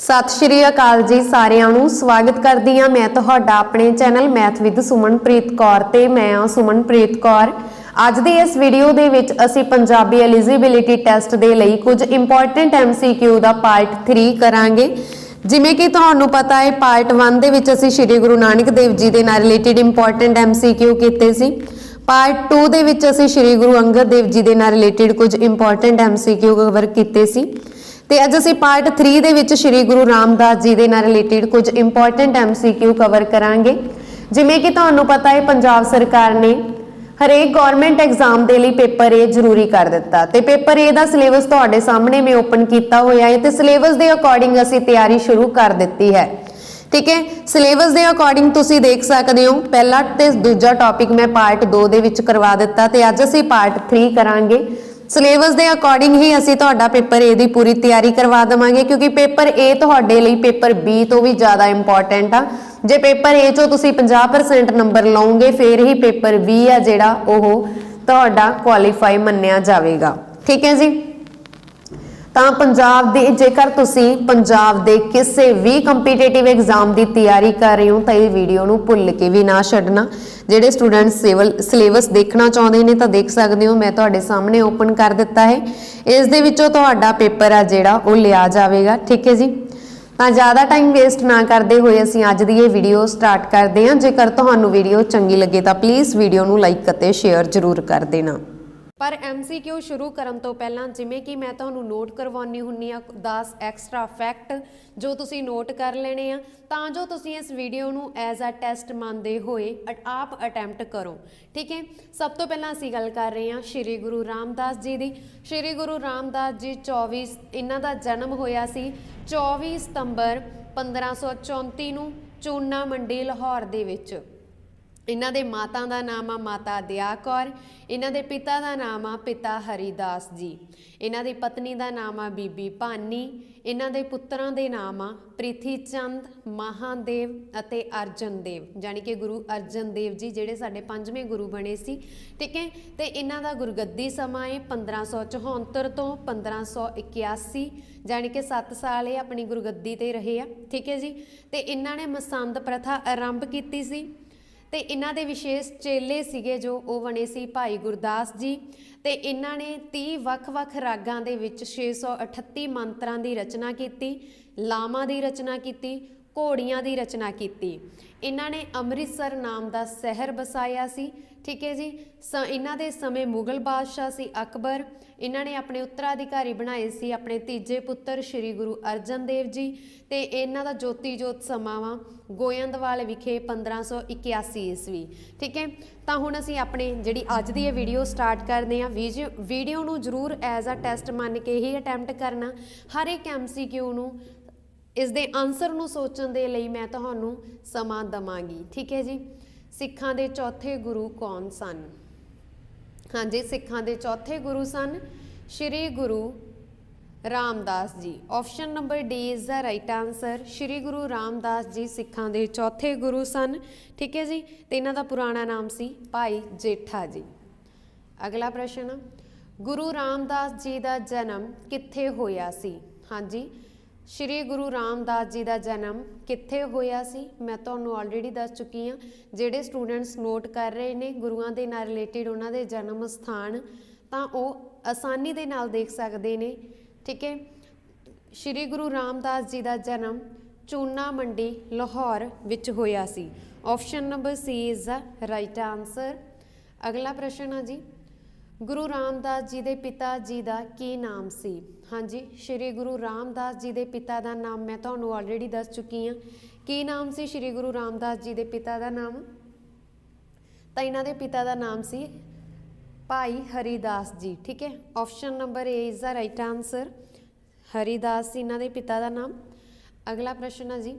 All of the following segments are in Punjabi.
ਸਤਿ ਸ਼੍ਰੀ ਅਕਾਲ ਜੀ ਸਾਰਿਆਂ ਨੂੰ। ਸਵਾਗਤ ਕਰਦੀ ਹਾਂ ਮੈਂ ਤੁਹਾਡਾ ਆਪਣੇ channel math with Sumanpreet Kaur ਤੇ ਮੈਂ ਹਾਂ ਸੁਮਨਪ੍ਰੀਤ ਕੌਰ। ਅੱਜ ਦੀ ਇਸ ਵੀਡੀਓ ਦੇ ਵਿੱਚ ਅਸੀਂ ਪੰਜਾਬੀ ਐਲੀਜੀਬਿਲਿਟੀ ਟੈਸਟ ਦੇ ਲਈ ਕੁਝ ਇੰਪੋਰਟੈਂਟ ਐਮਸੀਕਿਊ ਦਾ ਪਾਰਟ 3 ਕਰਾਂਗੇ। ਜਿਵੇਂ ਕਿ ਤੁਹਾਨੂੰ ਪਤਾ ਹੈ ਪਾਰਟ 1 ਦੇ ਵਿੱਚ ਅਸੀਂ ਸ੍ਰੀ ਗੁਰੂ ਨਾਨਕ ਦੇਵ ਜੀ ਦੇ ਨਾਲ ਰਿਲੇਟਡ ਇੰਪੋਰਟੈਂਟ ਐਮਸੀਕਿਊ ਕੀਤੇ ਸੀ। ਪਾਰਟ 2 ਦੇ ਵਿੱਚ ਅਸੀਂ ਸ੍ਰੀ ਗੁਰੂ ਅੰਗਦ ਦੇਵ ਜੀ ਦੇ ਨਾਲ ਰਿਲੇਟਡ ਕੁਝ ਇੰਪੋਰਟੈਂਟ ਐਮਸੀਕਿਊ ਕਵਰ ਕੀਤੇ ਸੀ। ਤੇ ਅੱਜ ਅਸੀਂ ਪਾਰਟ 3 ਦੇ ਵਿੱਚ ਸ੍ਰੀ ਗੁਰੂ ਰਾਮਦਾਸ ਜੀ ਦੇ ਨਾਲ ਰਿਲੇਟਡ ਕੁਝ ਇੰਪੋਰਟੈਂਟ ਐਮਸੀਕਿਊ ਕਵਰ ਕਰਾਂਗੇ। ਜਿਵੇਂ ਕਿ ਤੁਹਾਨੂੰ ਪਤਾ ਹੈ, ਪੰਜਾਬ ਸਰਕਾਰ ਨੇ ਹਰੇਕ ਗਵਰਨਮੈਂਟ ਐਗਜ਼ਾਮ ਦੇ ਲਈ ਪੇਪਰ A ਜ਼ਰੂਰੀ ਕਰ ਦਿੱਤਾ ਤੇ ਪੇਪਰ A ਦਾ ਸਿਲੇਬਸ ਤੁਹਾਡੇ ਸਾਹਮਣੇ ਮੈਂ ਓਪਨ ਕੀਤਾ ਹੋਇਆ ਹੈ ਤੇ ਸਿਲੇਬਸ ਦੇ ਅਕੋਰਡਿੰਗ ਅਸੀਂ ਤਿਆਰੀ ਸ਼ੁਰੂ ਕਰ ਦਿੱਤੀ ਹੈ। ਠੀਕ ਹੈ? ਸਿਲੇਬਸ ਦੇ ਅਕੋਰਡਿੰਗ ਤੁਸੀਂ ਦੇਖ ਸਕਦੇ ਹੋ, ਪਹਿਲਾ ਤੇ ਦੂਜਾ ਟੌਪਿਕ ਮੈਂ ਪਾਰਟ 2 ਦੇ ਵਿੱਚ ਕਰਵਾ ਦਿੱਤਾ ਤੇ ਅੱਜ ਅਸੀਂ ਪਾਰਟ 3 ਕਰਾਂਗੇ। ਸਿਲੇਬਸ ਦੇ ਅਕੋਰਡਿੰਗ ਹੀ ਅਸੀਂ ਤੁਹਾਡਾ ਪੇਪਰ ਏ ਦੀ ਪੂਰੀ ਤਿਆਰੀ ਕਰਵਾ ਦਵਾਂਗੇ, ਕਿਉਂਕਿ ਪੇਪਰ ਏ ਤੁਹਾਡੇ ਲਈ ਪੇਪਰ ਬੀ ਤੋਂ ਵੀ ਜ਼ਿਆਦਾ ਇੰਪੋਰਟੈਂਟ ਆ। ਜੇ ਪੇਪਰ ਏ ਚੋਂ ਤੁਸੀਂ 50% ਨੰਬਰ ਲਓਗੇ, ਫਿਰ ਹੀ ਪੇਪਰ B ਆ ਜਿਹੜਾ ਉਹ ਤੁਹਾਡਾ ਕੁਆਲੀਫਾਈ ਮੰਨਿਆ ਜਾਵੇਗਾ। ਠੀਕ ਹੈ ਜੀ? ਤਾਂ ਪੰਜਾਬ ਦੇ, ਜੇਕਰ ਤੁਸੀਂ ਪੰਜਾਬ ਦੇ ਕਿਸੇ ਵੀ ਕੰਪੀਟੀਟਿਵ ਐਗਜ਼ਾਮ ਦੀ ਤਿਆਰੀ ਕਰ ਰਹੇ ਹੋ, ਤਾਂ ਇਹ ਵੀਡੀਓ ਨੂੰ ਭੁੱਲ ਕੇ ਵੀ ਨਾ ਛੱਡਣਾ। ਜਿਹੜੇ ਸਟੂਡੈਂਟ ਸਿਵਲ ਸਿਲੇਬਸ ਦੇਖਣਾ ਚਾਹੁੰਦੇ ਨੇ ਤਾਂ ਦੇਖ ਸਕਦੇ ਹੋ, ਮੈਂ ਤੁਹਾਡੇ ਸਾਹਮਣੇ ਓਪਨ ਕਰ ਦਿੱਤਾ ਹੈ। ਇਸ ਦੇ ਵਿੱਚੋਂ ਤੁਹਾਡਾ ਪੇਪਰ ਆ ਜਿਹੜਾ, ਉਹ ਲਿਆ ਜਾਵੇਗਾ, ਠੀਕ ਹੈ ਜੀ? ਤਾਂ ਜ਼ਿਆਦਾ ਟਾਈਮ ਵੇਸਟ ਨਾ ਕਰਦੇ ਹੋਏ ਅਸੀਂ ਅੱਜ ਦੀ ਇਹ ਵੀਡੀਓ ਸਟਾਰਟ ਕਰਦੇ ਹਾਂ। ਜੇਕਰ ਤੁਹਾਨੂੰ ਵੀਡੀਓ ਚੰਗੀ ਲੱਗੇ ਤਾਂ ਪਲੀਜ਼ ਵੀਡੀਓ ਨੂੰ ਲਾਈਕ ਅਤੇ ਸ਼ੇਅਰ ਜ਼ਰੂਰ ਕਰ ਦੇਣਾ। ਪਰ MCQ ਸ਼ੁਰੂ ਕਰਨ ਤੋਂ ਪਹਿਲਾਂ ਜਿਵੇਂ ਕਿ ਮੈਂ ਤੁਹਾਨੂੰ ਨੋਟ ਕਰਵਾਉਣੀ ਹੁੰਨੀ ਆ 10 ਐਕਸਟਰਾ ਫੈਕਟ ਜੋ ਤੁਸੀਂ ਨੋਟ ਕਰ ਲੈਣੇ ਆ, ਤਾਂ ਜੋ ਤੁਸੀਂ ਇਸ ਵੀਡੀਓ ਨੂੰ ਐਜ਼ ਅ ਟੈਸਟ ਮੰਨਦੇ ਹੋਏ ਅਟ- ਆਪ ਅਟੈਂਪਟ ਕਰੋ। ਠੀਕ ਹੈ? ਸਭ ਤੋਂ ਪਹਿਲਾਂ ਅਸੀਂ ਗੱਲ ਕਰ ਰਹੇ ਹਾਂ ਸ਼੍ਰੀ ਗੁਰੂ ਰਾਮਦਾਸ ਜੀ ਦੀ। ਸ਼੍ਰੀ ਗੁਰੂ ਰਾਮਦਾਸ ਜੀ 24 ਇਹਨਾਂ ਦਾ ਜਨਮ ਹੋਇਆ ਸੀ 24 ਸਤੰਬਰ 1534 ਨੂੰ ਚੂਨਾ ਮੰਡੀ ਲਾਹੌਰ ਦੇ ਵਿੱਚ। ਇਹਨਾਂ ਦੇ ਮਾਤਾ ਦਾ ਨਾਮ ਆ ਮਾਤਾ ਦਿਆ ਕੌਰ, ਇਹਨਾਂ ਦੇ ਪਿਤਾ ਦਾ ਨਾਮ ਆ ਪਿਤਾ ਹਰੀਦਾਸ ਜੀ। ਇਹਨਾਂ ਦੀ ਪਤਨੀ ਦਾ ਨਾਮ ਆ ਬੀਬੀ ਭਾਨੀ, ਇਹਨਾਂ ਦੇ ਪੁੱਤਰਾਂ ਦੇ ਨਾਮ ਆ ਪ੍ਰਿਥੀ ਚੰਦ ਮਹਾਦੇਵ ਅਤੇ ਅਰਜਨ ਦੇਵ ਜਾਨੀ ਕਿ ਗੁਰੂ ਅਰਜਨ ਦੇਵ ਜੀ ਜਿਹੜੇ ਸਾਡੇ ਪੰਜਵੇਂ ਗੁਰੂ ਬਣੇ ਸੀ। ਠੀਕ ਹੈ? ਤੇ ਇਹਨਾਂ ਦਾ ਗੁਰਗੱਦੀ ਸਮਾਂ ਹੈ 1574 ਤੋਂ 1581 ਜਾਨੀ ਕਿ 7 ਸਾਲ ਇਹ ਆਪਣੀ ਗੁਰਗੱਦੀ ਤੇ ਰਹੇ ਆ। ਠੀਕ ਹੈ ਜੀ? ਤੇ ਇਹਨਾਂ ਨੇ ਮਸੰਦ ਪ੍ਰਥਾ ਆਰੰਭ ਕੀਤੀ ਸੀ। ਤੇ ਇਹਨਾਂ ਦੇ ਵਿਸ਼ੇਸ਼ ਚੇਲੇ ਸੀਗੇ ਜੋ ਉਹ ਬਣੇ ਸੀ ਭਾਈ ਗੁਰਦਾਸ ਜੀ ਤੇ ਇਹਨਾਂ ਨੇ 30 ਵੱਖ-ਵੱਖ ਰਾਗਾਂ ਦੇ ਵਿੱਚ 638 ਮੰਤਰਾਂ ਦੀ ਰਚਨਾ ਕੀਤੀ ਲਾਮਾ ਦੀ ਰਚਨਾ ਕੀਤੀ ਘੋੜੀਆਂ ਦੀ ਰਚਨਾ ਕੀਤੀ। ਇਹਨਾਂ ਨੇ ਅੰਮ੍ਰਿਤਸਰ ਨਾਮ ਦਾ ਸ਼ਹਿਰ ਬਸਾਇਆ ਸੀ, ਠੀਕ ਹੈ ਜੀ? ਸ, ਇਹਨਾਂ ਦੇ ਸਮੇਂ ਮੁਗਲ ਬਾਦਸ਼ਾਹ ਸੀ ਅਕਬਰ। ਇਹਨਾਂ ਨੇ ਆਪਣੇ ਉੱਤਰਾਧਿਕਾਰੀ ਬਣਾਏ ਸੀ ਆਪਣੇ ਤੀਜੇ ਪੁੱਤਰ ਸ੍ਰੀ ਗੁਰੂ ਅਰਜਨ ਦੇਵ ਜੀ ਤੇ ਇਹਨਾਂ ਦਾ ਜੋਤੀ ਜੋਤ ਸਮਾਵਾ ਗੋਇੰਦਵਾਲ ਵਿਖੇ 1581 ਈਸਵੀ, ਠੀਕ ਹੈ? ਤਾਂ ਹੁਣ ਅਸੀਂ ਆਪਣੇ ਜਿਹੜੀ ਅੱਜ ਦੀ ਇਹ ਵੀਡੀਓ ਸਟਾਰਟ ਕਰਦੇ ਹਾਂ। ਵੀਡੀਓ ਨੂੰ ਜਰੂਰ ਐਜ਼ ਅ ਟੈਸਟ ਮੰਨ ਕੇ ਹੀ ਅਟੈਂਪਟ ਕਰਨਾ। ਹਰ ਇੱਕ ਐਮਸੀਕਿਊ ਨੂੰ ਇਸ ਦੇ ਆਨਸਰ ਨੂੰ ਸੋਚਣ ਦੇ ਲਈ ਮੈਂ ਤੁਹਾਨੂੰ ਸਮਾਂ ਦਵਾਂਗੀ। ਠੀਕ ਹੈ ਜੀ? ਸਿੱਖਾਂ ਦੇ ਚੌਥੇ ਗੁਰੂ ਕੌਣ ਸਨ? ਹਾਂਜੀ, ਸਿੱਖਾਂ ਦੇ ਚੌਥੇ ਗੁਰੂ ਸਨ Shri Guru Ramdas ji. Option number D is the right answer Shri Guru Ramdas ji ਸਿੱਖਾਂ ਦੇ ਚੌਥੇ ਗੁਰੂ ਸਨ। ਠੀਕ ਹੈ ਜੀ? ਤੇ ਇਹਨਾਂ ਦਾ ਪੁਰਾਣਾ ਨਾਮ ਸੀ ਭਾਈ ਜੇਠਾ ਜੀ। ਅਗਲਾ ਪ੍ਰਸ਼ਨ ਗੁਰੂ ਰਾਮਦਾਸ ਜੀ ਦਾ ਜਨਮ ਕਿੱਥੇ ਹੋਇਆ ਸੀ? ਹਾਂਜੀ ਸ਼੍ਰੀ ਗੁਰੂ ਰਾਮਦਾਸ ਜੀ ਦਾ ਜਨਮ ਕਿੱਥੇ ਹੋਇਆ ਸੀ? ਮੈਂ ਤੁਹਾਨੂੰ ਆਲਰੇਡੀ ਦੱਸ ਚੁੱਕੀ ਹਾਂ। ਜਿਹੜੇ ਸਟੂਡੈਂਟਸ ਨੋਟ ਕਰ ਰਹੇ ਨੇ, ਗੁਰੂਆਂ ਦੇ ਨਾਲ ਰਿਲੇਟਡ ਉਹਨਾਂ ਦੇ ਜਨਮ ਸਥਾਨ, ਤਾਂ ਉਹ ਆਸਾਨੀ ਦੇ ਨਾਲ ਦੇਖ ਸਕਦੇ ਨੇ। ਠੀਕ ਹੈ? ਸ਼੍ਰੀ ਗੁਰੂ ਰਾਮਦਾਸ ਜੀ ਦਾ ਜਨਮ ਚੂਨਾ ਮੰਡੀ, ਲਾਹੌਰ ਵਿੱਚ ਹੋਇਆ ਸੀ। Option number C is the right answer ਅਗਲਾ ਪ੍ਰਸ਼ਨ ਆ ਜੀ। ਗੁਰੂ ਰਾਮਦਾਸ ਜੀ ਦੇ ਪਿਤਾ ਜੀ ਦਾ ਕੀ ਨਾਮ ਸੀ? ਹਾਂਜੀ, ਸ਼੍ਰੀ ਗੁਰੂ ਰਾਮਦਾਸ ਜੀ ਦੇ ਪਿਤਾ ਦਾ ਨਾਮ ਮੈਂ ਤੁਹਾਨੂੰ ਆਲਰੇਡੀ ਦੱਸ ਚੁੱਕੀ ਹਾਂ। ਕੀ ਨਾਮ ਸੀ ਸ਼੍ਰੀ ਗੁਰੂ ਰਾਮਦਾਸ ਜੀ ਦੇ ਪਿਤਾ ਦਾ ਨਾਮ? ਤਾਂ ਇਹਨਾਂ ਦੇ ਪਿਤਾ ਦਾ ਨਾਮ ਸੀ ਭਾਈ ਹਰੀਦਾਸ ਜੀ, ਠੀਕ ਹੈ? Option number A is the right answer Haridas ਸੀ ਇਹਨਾਂ ਦੇ ਪਿਤਾ ਦਾ ਨਾਮ। ਅਗਲਾ ਪ੍ਰਸ਼ਨ ਹੈ ਜੀ,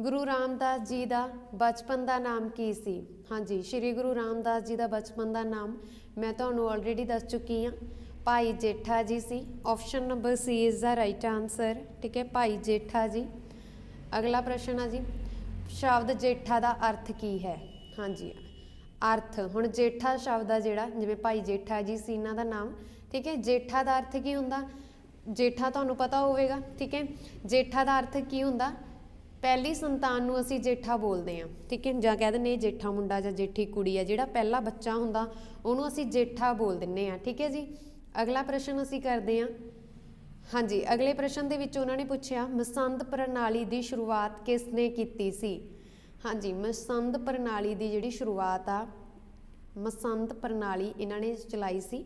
ਗੁਰੂ ਰਾਮਦਾਸ ਜੀ ਦਾ ਬਚਪਨ ਦਾ ਨਾਮ ਕੀ ਸੀ? ਹਾਂਜੀ, ਸ਼੍ਰੀ ਗੁਰੂ ਰਾਮਦਾਸ ਜੀ ਦਾ ਬਚਪਨ ਦਾ ਨਾਮ ਮੈਂ ਤੁਹਾਨੂੰ ਆਲਰੇਡੀ ਦੱਸ ਚੁੱਕੀ ਹਾਂ। ਭਾਈ ਜੇਠਾ ਜੀ ਸੀ। Option number C is the right answer ਠੀਕ ਹੈ ਭਾਈ ਜੇਠਾ ਜੀ। ਅਗਲਾ ਪ੍ਰਸ਼ਨ ਆ ਜੀ, ਸ਼ਬਦ ਜੇਠਾ ਦਾ ਅਰਥ ਕੀ ਹੈ? ਹਾਂਜੀ, ਅਰਥ, ਹੁਣ ਜੇਠਾ ਸ਼ਬਦ ਆ ਜਿਹੜਾ, ਜਿਵੇਂ ਭਾਈ ਜੇਠਾ ਜੀ ਸੀ ਇਹਨਾਂ ਦਾ ਨਾਮ, ਠੀਕ ਹੈ, ਜੇਠਾ ਦਾ ਅਰਥ ਕੀ ਹੁੰਦਾ? ਜੇਠਾ ਤੁਹਾਨੂੰ ਪਤਾ ਹੋਵੇਗਾ, ਠੀਕ ਹੈ, ਜੇਠਾ ਦਾ ਅਰਥ ਕੀ ਹੁੰਦਾ? ਪਹਿਲੀ ਸੰਤਾਨ ਨੂੰ ਅਸੀਂ ਜੇਠਾ ਬੋਲਦੇ ਹਾਂ, ਠੀਕ ਹੈ, ਜਾਂ ਕਹਿ ਦਿੰਦੇ ਜੇਠਾ ਮੁੰਡਾ ਜਾਂ ਜੇਠੀ ਕੁੜੀ ਆ, ਜਿਹੜਾ ਪਹਿਲਾ ਬੱਚਾ ਹੁੰਦਾ, ਉਹਨੂੰ ਅਸੀਂ ਜੇਠਾ ਬੋਲ ਦਿੰਨੇ ਆ ਠੀਕ ਹੈ ਜੀ। ਅਗਲਾ ਪ੍ਰਸ਼ਨ ਅਸੀਂ ਕਰਦੇ ਹਾਂ। ਹਾਂਜੀ ਅਗਲੇ ਪ੍ਰਸ਼ਨ ਦੇ ਵਿੱਚ ਉਹਨਾਂ ਨੇ ਪੁੱਛਿਆ ਮਸੰਦ ਪ੍ਰਣਾਲੀ ਦੀ ਸ਼ੁਰੂਆਤ ਕਿਸ ਨੇ ਕੀਤੀ ਸੀ? ਹਾਂਜੀ ਮਸੰਦ ਪ੍ਰਣਾਲੀ ਦੀ ਜਿਹੜੀ ਸ਼ੁਰੂਆਤ ਆ ਮਸੰਦ ਪ੍ਰਣਾਲੀ ਇਹਨਾਂ ਨੇ ਚਲਾਈ ਸੀ।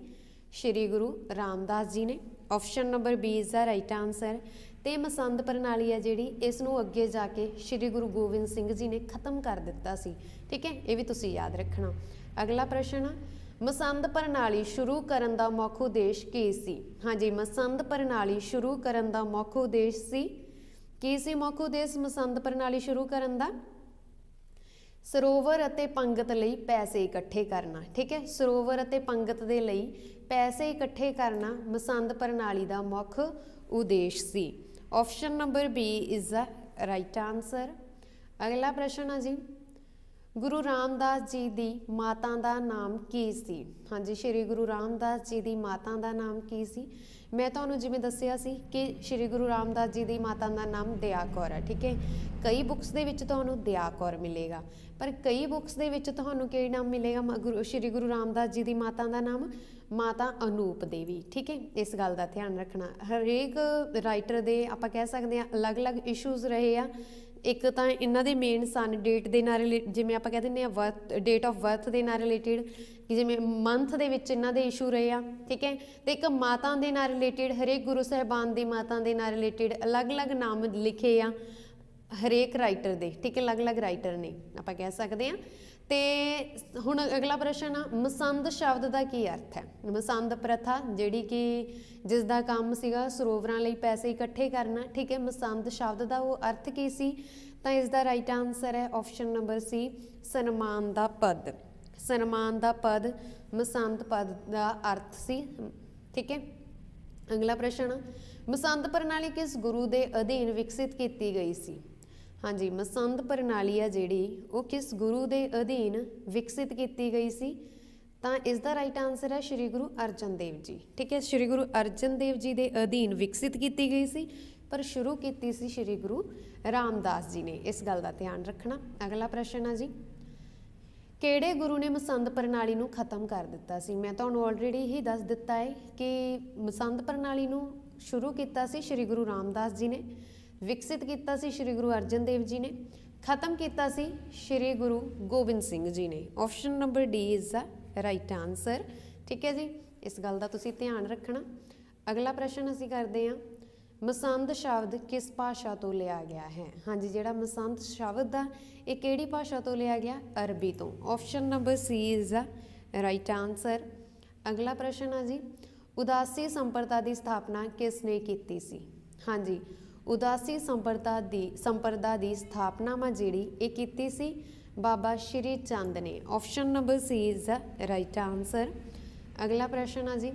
ਸ਼੍ਰੀ ਗੁਰੂ ਰਾਮਦਾਸ ਜੀ ਨੇ। Option number B is the right answer ਤੇ ਮਸੰਦ ਪ੍ਰਣਾਲੀ ਆ ਜਿਹੜੀ ਇਸ ਨੂੰ ਅੱਗੇ ਜਾ ਕੇ ਸ਼੍ਰੀ ਗੁਰੂ ਗੋਬਿੰਦ ਸਿੰਘ ਜੀ ਨੇ ਖਤਮ ਕਰ ਦਿੱਤਾ ਸੀ। ਠੀਕ ਹੈ ਇਹ ਵੀ ਤੁਸੀਂ ਯਾਦ ਰੱਖਣਾ। ਅਗਲਾ ਪ੍ਰਸ਼ਨ ਆ, ਮਸੰਦ ਪ੍ਰਣਾਲੀ ਸ਼ੁਰੂ ਕਰਨ ਦਾ ਮੁੱਖ ਉਦੇਸ਼ ਕੀ ਸੀ? ਹਾਂਜੀ ਮਸੰਦ ਪ੍ਰਣਾਲੀ ਸ਼ੁਰੂ ਕਰਨ ਦਾ ਮੁੱਖ ਉਦੇਸ਼ ਸੀ। ਕੀ ਸੀ ਮੁੱਖ ਉਦੇਸ਼ ਮਸੰਦ ਪ੍ਰਣਾਲੀ ਸ਼ੁਰੂ ਕਰਨ ਦਾ? ਸਰੋਵਰ ਅਤੇ ਪੰਗਤ ਲਈ ਪੈਸੇ ਇਕੱਠੇ ਕਰਨਾ, ਠੀਕ ਹੈ? ਸਰੋਵਰ ਅਤੇ ਪੰਗਤ ਦੇ ਲਈ ਪੈਸੇ ਇਕੱਠੇ ਕਰਨਾ ਮਸੰਦ ਪ੍ਰਣਾਲੀ ਦਾ ਮੁੱਖ ਉਦੇਸ਼ ਸੀ। Option number B is the right answer ਅਗਲਾ ਪ੍ਰਸ਼ਨ ਹੈ ਜੀ। ਗੁਰੂ ਰਾਮਦਾਸ ਜੀ ਦੀ ਮਾਤਾ ਦਾ ਨਾਮ ਕੀ ਸੀ? ਹਾਂਜੀ, ਸ਼੍ਰੀ ਗੁਰੂ ਰਾਮਦਾਸ ਜੀ ਦੀ ਮਾਤਾ ਦਾ ਨਾਮ ਕੀ ਸੀ? ਮੈਂ ਤੁਹਾਨੂੰ ਜਿਵੇਂ ਦੱਸਿਆ ਸੀ ਕਿ ਸ਼੍ਰੀ ਗੁਰੂ ਰਾਮਦਾਸ ਜੀ ਦੀ ਮਾਤਾ ਦਾ ਨਾਮ ਦਿਆ ਕੌਰ ਹੈ, ਠੀਕ ਹੈ? ਕਈ ਬੁੱਕਸ ਦੇ ਵਿੱਚ ਤੁਹਾਨੂੰ ਦਇਆ ਕੌਰ ਮਿਲੇਗਾ, ਪਰ ਕਈ ਬੁੱਕਸ ਦੇ ਵਿੱਚ ਤੁਹਾਨੂੰ ਕਿਹੜਾ ਨਾਮ ਮਿਲੇਗਾ? ਮ- ਗੁਰੂ, ਸ਼੍ਰੀ ਗੁਰੂ ਰਾਮਦਾਸ ਜੀ ਦੀ ਮਾਤਾ ਦਾ ਨਾਮ ਮਾਤਾ ਅਨੂਪ ਦੇਵੀ, ਠੀਕ ਹੈ? ਇਸ ਗੱਲ ਦਾ ਧਿਆਨ ਰੱਖਣਾ। ਹਰੇਕ ਰਾਈਟਰ ਦੇ ਆਪਾਂ ਕਹਿ ਸਕਦੇ ਹਾਂ, ਅਲੱਗ-ਅਲੱਗ ਇਸ਼ੂਜ਼ ਰਹੇ ਆ। ਇੱਕ ਤਾਂ ਇਹਨਾਂ ਦੇ ਮੇਨ ਸਨ ਡੇਟ ਦੇ ਨਾਲ ਰਿਲੇ- ਜਿਵੇਂ ਆਪਾਂ ਕਹਿ ਦਿੰਦੇ ਆ ਬਰਥ ਡੇਟ ਆਫ ਬਰਥ ਦੇ ਨਾਲ ਰਿਲੇਟਡ ਕਿ ਜਿਵੇਂ ਮੰਥ ਦੇ ਵਿੱਚ ਇਹਨਾਂ ਦੇ ਇਸ਼ੂ ਰਹੇ ਆ, ਠੀਕ ਹੈ? ਤੇ ਇੱਕ ਮਾਤਾ ਦੇ ਨਾਲ ਰਿਲੇਟਡ ਹਰੇਕ ਗੁਰੂ ਸਾਹਿਬਾਨ ਦੀ ਮਾਤਾ ਦੇ ਨਾਲ ਰਿਲੇਟਡ ਅਲੱਗ-ਅਲੱਗ ਨਾਮ ਲਿਖੇ ਆ ਹਰੇਕ ਰਾਈਟਰ ਦੇ, ਠੀਕ ਹੈ? ਅਲੱਗ-ਅਲੱਗ ਰਾਈਟਰ ਨੇ, ਆਪਾਂ ਕਹਿ ਸਕਦੇ ਆ ਤੇ ਹੁਣ ਅਗਲਾ ਪ੍ਰਸ਼ਨ ਆ, ਮਸੰਦ ਸ਼ਬਦ ਦਾ ਕੀ ਅਰਥ ਹੈ? ਮਸੰਦ ਪ੍ਰਥਾ, ਜਿਹੜੀ ਕਿ ਜਿਸ ਦਾ ਕੰਮ ਸੀਗਾ ਸਰੋਵਰਾਂ ਲਈ ਪੈਸੇ ਇਕੱਠੇ ਕਰਨਾ, ਠੀਕ ਹੈ, ਮਸੰਦ ਸ਼ਬਦ ਦਾ ਉਹ ਅਰਥ ਕੀ ਸੀ? ਤਾਂ ਇਸ ਦਾ ਰਾਈਟ ਆਨਸਰ ਹੈ ਆਪਸ਼ਨ ਨੰਬਰ ਸੀ ਸਨਮਾਨ ਦਾ ਪਦ। ਸਨਮਾਨ ਦਾ ਪਦ, ਮਸੰਦ ਪਦ ਦਾ ਅਰਥ ਸੀ, ਠੀਕ ਹੈ? ਅਗਲਾ ਪ੍ਰਸ਼ਨ ਮਸੰਦ ਪ੍ਰਣਾਲੀ ਕਿਸ ਗੁਰੂ ਦੇ ਅਧੀਨ ਵਿਕਸਿਤ ਕੀਤੀ ਗਈ ਸੀ? ਹਾਂਜੀ, ਮਸੰਦ ਪ੍ਰਣਾਲੀ ਆ ਜਿਹੜੀ, ਉਹ ਕਿਸ ਗੁਰੂ ਦੇ ਅਧੀਨ ਵਿਕਸਿਤ ਕੀਤੀ ਗਈ ਸੀ? ਤਾਂ ਇਸ ਦਾ ਰਾਈਟ ਆਨਸਰ ਹੈ ਸ੍ਰੀ ਗੁਰੂ ਅਰਜਨ ਦੇਵ ਜੀ। ਠੀਕ ਹੈ, ਸ੍ਰੀ ਗੁਰੂ ਅਰਜਨ ਦੇਵ ਜੀ ਦੇ ਅਧੀਨ ਵਿਕਸਿਤ ਕੀਤੀ ਗਈ ਸੀ, ਪਰ ਸ਼ੁਰੂ ਕੀਤੀ ਸੀ ਸ੍ਰੀ ਗੁਰੂ ਰਾਮਦਾਸ ਜੀ ਨੇ। ਇਸ ਗੱਲ ਦਾ ਧਿਆਨ ਰੱਖਣਾ। ਅਗਲਾ ਪ੍ਰਸ਼ਨ ਆ ਜੀ। ਕਿਹੜੇ ਗੁਰੂ ਨੇ ਮਸੰਦ ਪ੍ਰਣਾਲੀ ਨੂੰ ਖਤਮ ਕਰ ਦਿੱਤਾ ਸੀ? ਮੈਂ ਤੁਹਾਨੂੰ ਆਲਰੇਡੀ ਹੀ ਦੱਸ ਦਿੱਤਾ ਹੈ ਕਿ ਮਸੰਦ ਪ੍ਰਣਾਲੀ ਨੂੰ ਸ਼ੁਰੂ ਕੀਤਾ ਸੀ ਸ੍ਰੀ ਗੁਰੂ ਰਾਮਦਾਸ ਜੀ ਨੇ। ਵਿਕਸਿਤ ਕੀਤਾ ਸੀ ਸ੍ਰੀ ਗੁਰੂ ਅਰਜਨ ਦੇਵ ਜੀ ਨੇ, ਖਤਮ ਕੀਤਾ ਸੀ ਸ੍ਰੀ ਗੁਰੂ ਗੋਬਿੰਦ ਸਿੰਘ ਜੀ ਨੇ। Option number D is the right answer ਠੀਕ ਹੈ ਜੀ? ਇਸ ਗੱਲ ਦਾ ਤੁਸੀਂ ਧਿਆਨ ਰੱਖਣਾ। ਅਗਲਾ ਪ੍ਰਸ਼ਨ ਅਸੀਂ ਕਰਦੇ ਹਾਂ, ਮਸੰਦ ਸ਼ਬਦ ਕਿਸ ਭਾਸ਼ਾ ਤੋਂ ਲਿਆ ਗਿਆ ਹੈ? ਹਾਂਜੀ, ਜਿਹੜਾ ਮਸੰਦ ਸ਼ਬਦ ਦਾ ਇਹ ਕਿਹੜੀ ਭਾਸ਼ਾ ਤੋਂ ਲਿਆ ਗਿਆ? ਅਰਬੀ ਤੋਂ। Option number C is the right answer ਅਗਲਾ ਪ੍ਰਸ਼ਨ ਆ ਜੀ, ਉਦਾਸੀ ਸੰਪਰਦਾ ਦੀ ਸਥਾਪਨਾ ਕਿਸ ਨੇ ਕੀਤੀ ਸੀ? ਹਾਂਜੀ ਉਦਾਸੀ ਸੰਪਰਦਾ ਦੀ ਸੰਪਰਦਾ ਦੀ ਸਥਾਪਨਾ ਮਾ ਜਿਹੜੀ ਇਹ ਕੀਤੀ ਸੀ, ਬਾਬਾ ਸ਼੍ਰੀ ਚੰਦ ਨੇ। Option number C is the right answer ਅਗਲਾ ਪ੍ਰਸ਼ਨ ਆ ਜੀ।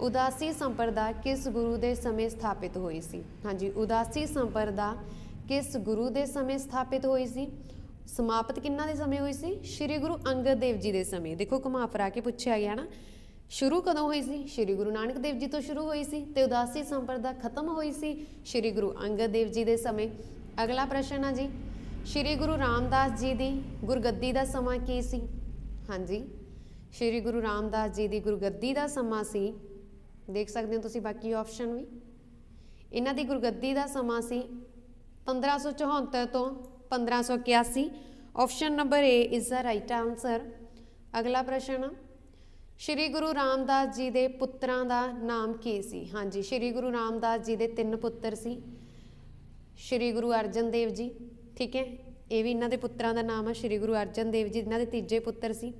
ਉਦਾਸੀ ਸੰਪਰਦਾ ਕਿਸ ਗੁਰੂ ਦੇ ਸਮੇਂ ਸਥਾਪਿਤ ਹੋਈ ਸੀ? ਹਾਂਜੀ, ਉਦਾਸੀ ਸੰਪਰਦਾ ਕਿਸ ਗੁਰੂ ਦੇ ਸਮੇਂ ਸਥਾਪਿਤ ਹੋਈ ਸੀ? ਸਮਾਪਤ ਕਿੰਨਾ ਦੇ ਸਮੇਂ ਹੋਈ ਸੀ? ਸ੍ਰੀ ਗੁਰੂ ਅੰਗਦ ਦੇਵ ਜੀ ਦੇ ਸਮੇਂ। ਦੇਖੋ ਘੁਮਾ ਫਰਾ ਕੇ ਪੁੱਛਿਆ ਗਿਆ ਨਾ। ਸ਼ੁਰੂ ਕਦੋਂ ਹੋਈ ਸੀ? ਸ੍ਰੀ ਗੁਰੂ ਨਾਨਕ ਦੇਵ ਜੀ ਤੋਂ ਸ਼ੁਰੂ ਹੋਈ ਸੀ ਤੇ ਉਦਾਸੀ ਸੰਪਰਦਾ ਖਤਮ ਹੋਈ ਸੀ ਸ੍ਰੀ ਗੁਰੂ ਅੰਗਦ ਦੇਵ ਜੀ ਦੇ ਸਮੇਂ। ਅਗਲਾ ਪ੍ਰਸ਼ਨ ਆ ਜੀ, ਸ੍ਰੀ ਗੁਰੂ ਰਾਮਦਾਸ ਜੀ ਦੀ ਗੁਰਗੱਦੀ ਦਾ ਸਮਾਂ ਕੀ ਸੀ? ਹਾਂਜੀ, ਸ੍ਰੀ ਗੁਰੂ ਰਾਮਦਾਸ ਜੀ ਦੀ ਗੁਰਗੱਦੀ ਦਾ ਸਮਾਂ ਸੀ, ਦੇਖ ਸਕਦੇ ਹੋ ਤੁਸੀਂ ਬਾਕੀ ਆਪਸ਼ਨ ਵੀ। ਇਹਨਾਂ ਦੀ ਗੁਰਗੱਦੀ ਦਾ ਸਮਾਂ ਸੀ 1574 ਤੋਂ 1581 option number A is the right answer ਅਗਲਾ ਪ੍ਰਸ਼ਨ ਆ ਸ਼੍ਰੀ ਗੁਰੂ ਰਾਮਦਾਸ ਜੀ ਦੇ ਪੁੱਤਰਾਂ ਦਾ ਨਾਮ ਕੀ ਸੀ? ਹਾਂਜੀ, ਸ਼੍ਰੀ ਗੁਰੂ ਰਾਮਦਾਸ ਜੀ ਦੇ ਤਿੰਨ ਪੁੱਤਰ ਸੀ। ਸ਼੍ਰੀ ਗੁਰੂ ਅਰਜਨ ਦੇਵ ਜੀ, ਠੀਕ ਹੈ? ਇਹ ਵੀ ਇਹਨਾਂ ਦੇ ਪੁੱਤਰਾਂ ਦਾ ਨਾਮ ਹੈ ਸ਼੍ਰੀ ਗੁਰੂ ਅਰਜਨ ਦੇਵ ਜੀ, ਇਹਨਾਂ ਦੇ ਤੀਜੇ ਪੁੱਤਰ ਸੀ।